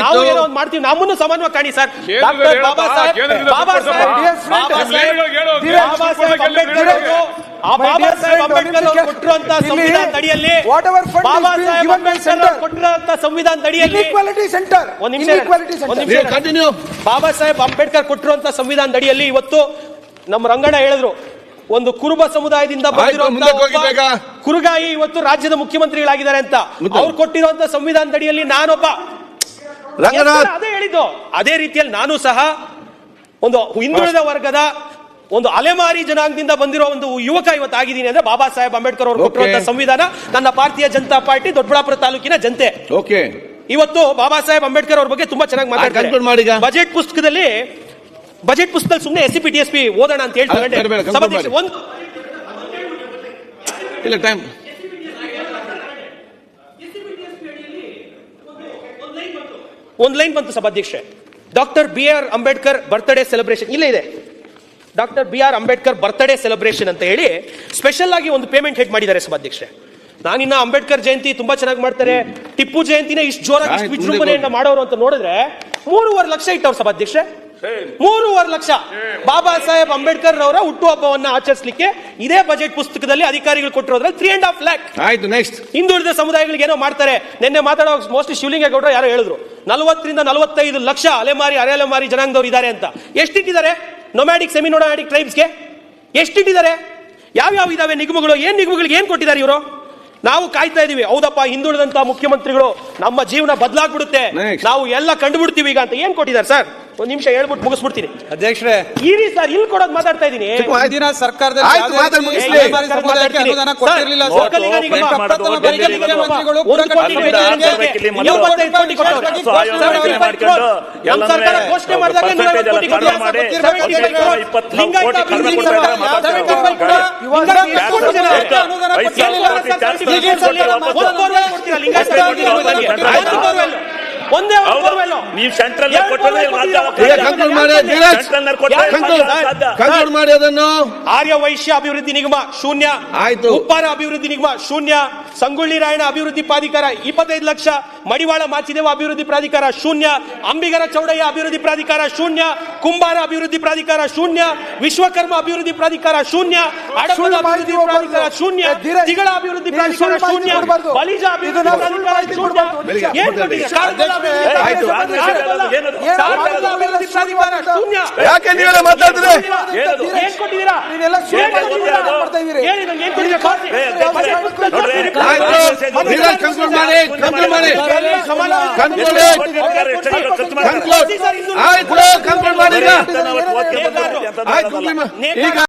ನಾವು ಏನೋ ಒಂದು ಮಾಡ್ತೀವಿ ನಮ್ಮನ್ನು ಸಮಾನವಾಗಿ ಕಾಣಿ ಸರ್. ಡಾಕ್ಟರ್ ಬಾಬಾ ಸಾಹೇಬ್ ಬಾಬಾ ಸಾಹೇಬ್ ಬಾಬಾ ಸಾಹೇಬ್ ಅಂಬೇಡ್ಕರ್ ಅವರು. ಕೊಟ್ಟಿರುವಂತ ಸಂವಿಧಾನದ ಅಡಿಯಲ್ಲಿ ಬಾಬಾ ಸಾಹೇಬ್ ಅಂಬೇಡ್ಕರ್ ಅವರು ಕೊಟ್ಟಿರುವಂತ ಸಂವಿಧಾನದ ಅಡಿಯಲ್ಲಿ ಒಂದ್ ನಿಮಿಷ ಸೆಂಟರ್ ನಿಮಿಷ ಕಂಟಿನ್ಯೂ ಬಾಬಾ ಸಾಹೇಬ್ ಅಂಬೇಡ್ಕರ್ ಕೊಟ್ಟಿರುವಂತ ಸಂವಿಧಾನದ ಅಡಿಯಲ್ಲಿ ಇವತ್ತು ನಮ್ಮ ರಂಗಣ್ಣ ಹೇಳಿದ್ರು ಒಂದು ಕುರುಬ ಸಮುದಾಯದಿಂದ ಬಂದಿರುವಂತ. ಕುರುಗಾಯಿ ಇವತ್ತು ರಾಜ್ಯದ ಮುಖ್ಯಮಂತ್ರಿಗಳಾಗಿದ್ದಾರೆ ಅಂತ. ಅವ್ರು ಕೊಟ್ಟಿರುವಂತ ಸಂವಿಧಾನದಡಿಯಲ್ಲಿ ನಾನೊಬ್ಬ. ರಂಗನಾಥ್ ಅದೇ ಹೇಳಿದ್ದು. ಅದೇ ರೀತಿಯಲ್ಲಿ ನಾನು ಸಹ ಒಂದು ಹಿಂದುಳಿದ ವರ್ಗದ ಒಂದು ಅಲೆಮಾರಿ ಜನಾಂಗದಿಂದ ಬಂದಿರೋ ಒಂದು ಯುವಕ ಇವತ್ತು ಆಗಿದ್ದೀನಿ ಅಂದ್ರೆ ಬಾಬಾ ಸಾಹೇಬ್ ಅಂಬೇಡ್ಕರ್ ಅವರು. ಕೊಟ್ಟಿರುವಂತಹ ಸಂವಿಧಾನ ನನ್ನ ಭಾರತೀಯ ಜನತಾ ಪಾರ್ಟಿ ದೊಡ್ಡಬಳ್ಳಾಪುರ ತಾಲೂಕಿನ ಜನತೆ. ಓಕೆ ಇವತ್ತು ಬಾಬಾ ಸಾಹೇಬ್ ಅಂಬೇಡ್ಕರ್ ಅವ್ರ ಬಗ್ಗೆ ತುಂಬಾ ಚೆನ್ನಾಗಿ. ಮಾತಾಡ್ತಾರೆ. ಬಜೆಟ್ ಪುಸ್ತಕದಲ್ಲಿ ಬಜೆಟ್ ಪುಸ್ತಕದಲ್ಲಿ ಸುಮ್ಮನೆ S C P T S P ಓದೋಣ ಅಂತ ಹೇಳ್ತಾರೆ. ಒಂದು ಇಲ್ಲ ಟೈಮ್ ಒಂದು ಲೈನ್ ಬಂತು ಸಭಾಧ್ಯಕ್ಷೆ. Doctor B R Ambedkar birthday celebration ಇಲ್ಲೇ ಇದೆ. Doctor B R Ambedkar birthday celebration ಅಂತ ಹೇಳಿ ಸ್ಪೆಷಲ್ ಆಗಿ ಒಂದು ಪೇಮೆಂಟ್ ಹೇಗೆ ಮಾಡಿದ್ದಾರೆ ಸಭಾಧ್ಯಕ್ಷೆ. ನಾನಿನ್ನ ಅಂಬೇಡ್ಕರ್ ಜಯಂತಿ ತುಂಬಾ ಚೆನ್ನಾಗಿ ಮಾಡ್ತಾರೆ. ಟಿಪ್ಪು ಜಯಂತಿನ ಇಷ್ಟು ಜೋರಾಗಿ ಇಷ್ಟು ವಿಜೃಂಭಣೆಯಿಂದ ಮಾಡೋರು ಅಂತ ನೋಡಿದ್ರೆ ಮೂರುವರೆ ಲಕ್ಷ ಇಟ್ಟವ್ರು ಸಭಾಧ್ಯಕ್ಷೆ. ಮೂರುವರೆ ಲಕ್ಷ. ಬಾಬಾ ಸಾಹೇಬ್ ಅಂಬೇಡ್ಕರ್ ಅವರ ಹುಟ್ಟುಹಬ್ಬವನ್ನ ಆಚರಿಸಲಿಕ್ಕೆ ಇದೇ ಬಜೆಟ್ ಪುಸ್ತಕದಲ್ಲಿ ಅಧಿಕಾರಿಗಳು ಕೊಟ್ಟಿರೋದ್ರಲ್ಲಿ ತ್ರೀ ಅಂಡ್ ಹಾಫ್ ಲ್ಯಾಕ್ ಆಯ್ತು ನೆಕ್ಸ್ಟ್ ಹಿಂದುಳಿದ ಸಮುದಾಯಗಳಿಗೆ ಏನೋ ಮಾಡ್ತಾರೆ. ನಿನ್ನೆ ಮಾತಾಡೋ ಮೋಸ್ಟ್ಲಿ ಶಿವಲಿಂಗೇಗೌಡರು ಯಾರೋ ಹೇಳಿದ್ರು ನಲವತ್ತರಿಂದ ನಲವತ್ತೈದು ಲಕ್ಷ ಅಲೆಮಾರಿ ಅರೆ ಅಲೆಮಾರಿ ಜನಾಂಗದವ್ರು ಇದ್ದಾರೆ ಅಂತ. ಎಷ್ಟಿಟ್ಟಿದ್ದಾರೆ? ನೊಮ್ಯಾಡಿಕ್ ಸೆಮಿ ನೊಮ್ಯಾಡಿಕ್ ಟ್ರೈಬ್ಸ್ಗೆ ಎಷ್ಟಿಟ್ಟಿದ್ದಾರೆ? ಯಾವ್ಯಾವ ಇದಾವೆ ನಿಗಮಗಳು? ಏನ್ ನಿಗಮಗಳಿಗೆ ಏನ್ ಕೊಟ್ಟಿದ್ದಾರೆ ಇವರು? ನಾವು ಕಾಯ್ತಾ ಇದೀವಿ. ಹೌದಪ್ಪ ಹಿಂದುಳಿದಂತ ಮುಖ್ಯಮಂತ್ರಿಗಳು ನಮ್ಮ ಜೀವನ ಬದಲಾಗ್ಬಿಡುತ್ತೆ. ನಾವು ಎಲ್ಲ ಕಂಡುಬಿಡ್ತೀವಿ ಈಗ ಅಂತ. ಏನ್ ಕೊಟ್ಟಿದ್ದಾರೆ ಸರ್? ಒಂದ್ ನಿಮಿಷ ಹೇಳ್ಬಿಟ್ಟು ಮುಗಿಸ್ಬಿಡ್ತೀನಿ ಅಧ್ಯಕ್ಷರೇ ಇರಿ ಸರ್ ಇಲ್ಲಿ ಕೊಡೋದು ಮಾತಾಡ್ತಾ ಇದೀನಿ ದಿನ ಆಯ್ತು, ಮಾತಾಡಿ ಮುಗಿಸ್ಲಿ. ಸರ್ಕಾರ ಒಂದು ಒಂದು. ನೀವು ಸೆಂಟ್ರಲ್ ಕಂಟ್ರೋಲ್ ಮಾಡಿ ಅದನ್ನು. ಆರ್ಯ ವೈಶ್ಯ ಅಭಿವೃದ್ಧಿ ನಿಗಮ ಶೂನ್ಯ. ಆಯ್ತು. ಉಪ್ಪಾರ ಅಭಿವೃದ್ಧಿ ನಿಗಮ ಶೂನ್ಯ. ಸಂಗೊಳ್ಳಿ ರಾಯಣ ಅಭಿವೃದ್ಧಿ ಪ್ರಾಧಿಕಾರ ಇಪ್ಪತ್ತೈದು ಲಕ್ಷ. ಮಡಿವಾಳ ಮಾಚಿದೇವ ಅಭಿವೃದ್ಧಿ ಪ್ರಾಧಿಕಾರ ಶೂನ್ಯ ಅಂಬಿಗರ ಚೌಡಯ್ಯ ಅಭಿವೃದ್ಧಿ ಪ್ರಾಧಿಕಾರ ಶೂನ್ಯ ಕುಂಬಾರ ಅಭಿವೃದ್ಧಿ ಪ್ರಾಧಿಕಾರ ಶೂನ್ಯ ವಿಶ್ವಕರ್ಮ ಅಭಿವೃದ್ಧಿ ಪ್ರಾಧಿಕಾರ ಶೂನ್ಯ ಅಭಿವೃದ್ಧಿ ಪ್ರಾಧಿಕಾರ. ಶೂನ್ಯ ತಿಗಳ ಅಭಿವೃದ್ಧಿ ಪ್ರಾಧಿಕಾರ ಶೂನ್ಯ. ಬಲಿಜ ಅಭಿವೃದ್ಧಿ ಪ್ರಾಧಿಕಾರ ಶೂನ್ಯ ಯಾಕೆ ನೀವೆಲ್ಲ ಮಾತಾಡಿದ್ರೆ ಏನದು? ಏನ್ ಕೊಟ್ಟಿದ್ದೀರಾ ಕೊಟ್ಟಿದ್ದೀರಾ? ಹೇಳಿ ನಂಗೆ ಏನ್ ಮಾಡಿ ಮಾಡಿ ಆಯ್ತು conclude ಮಾಡಿ. ಈಗ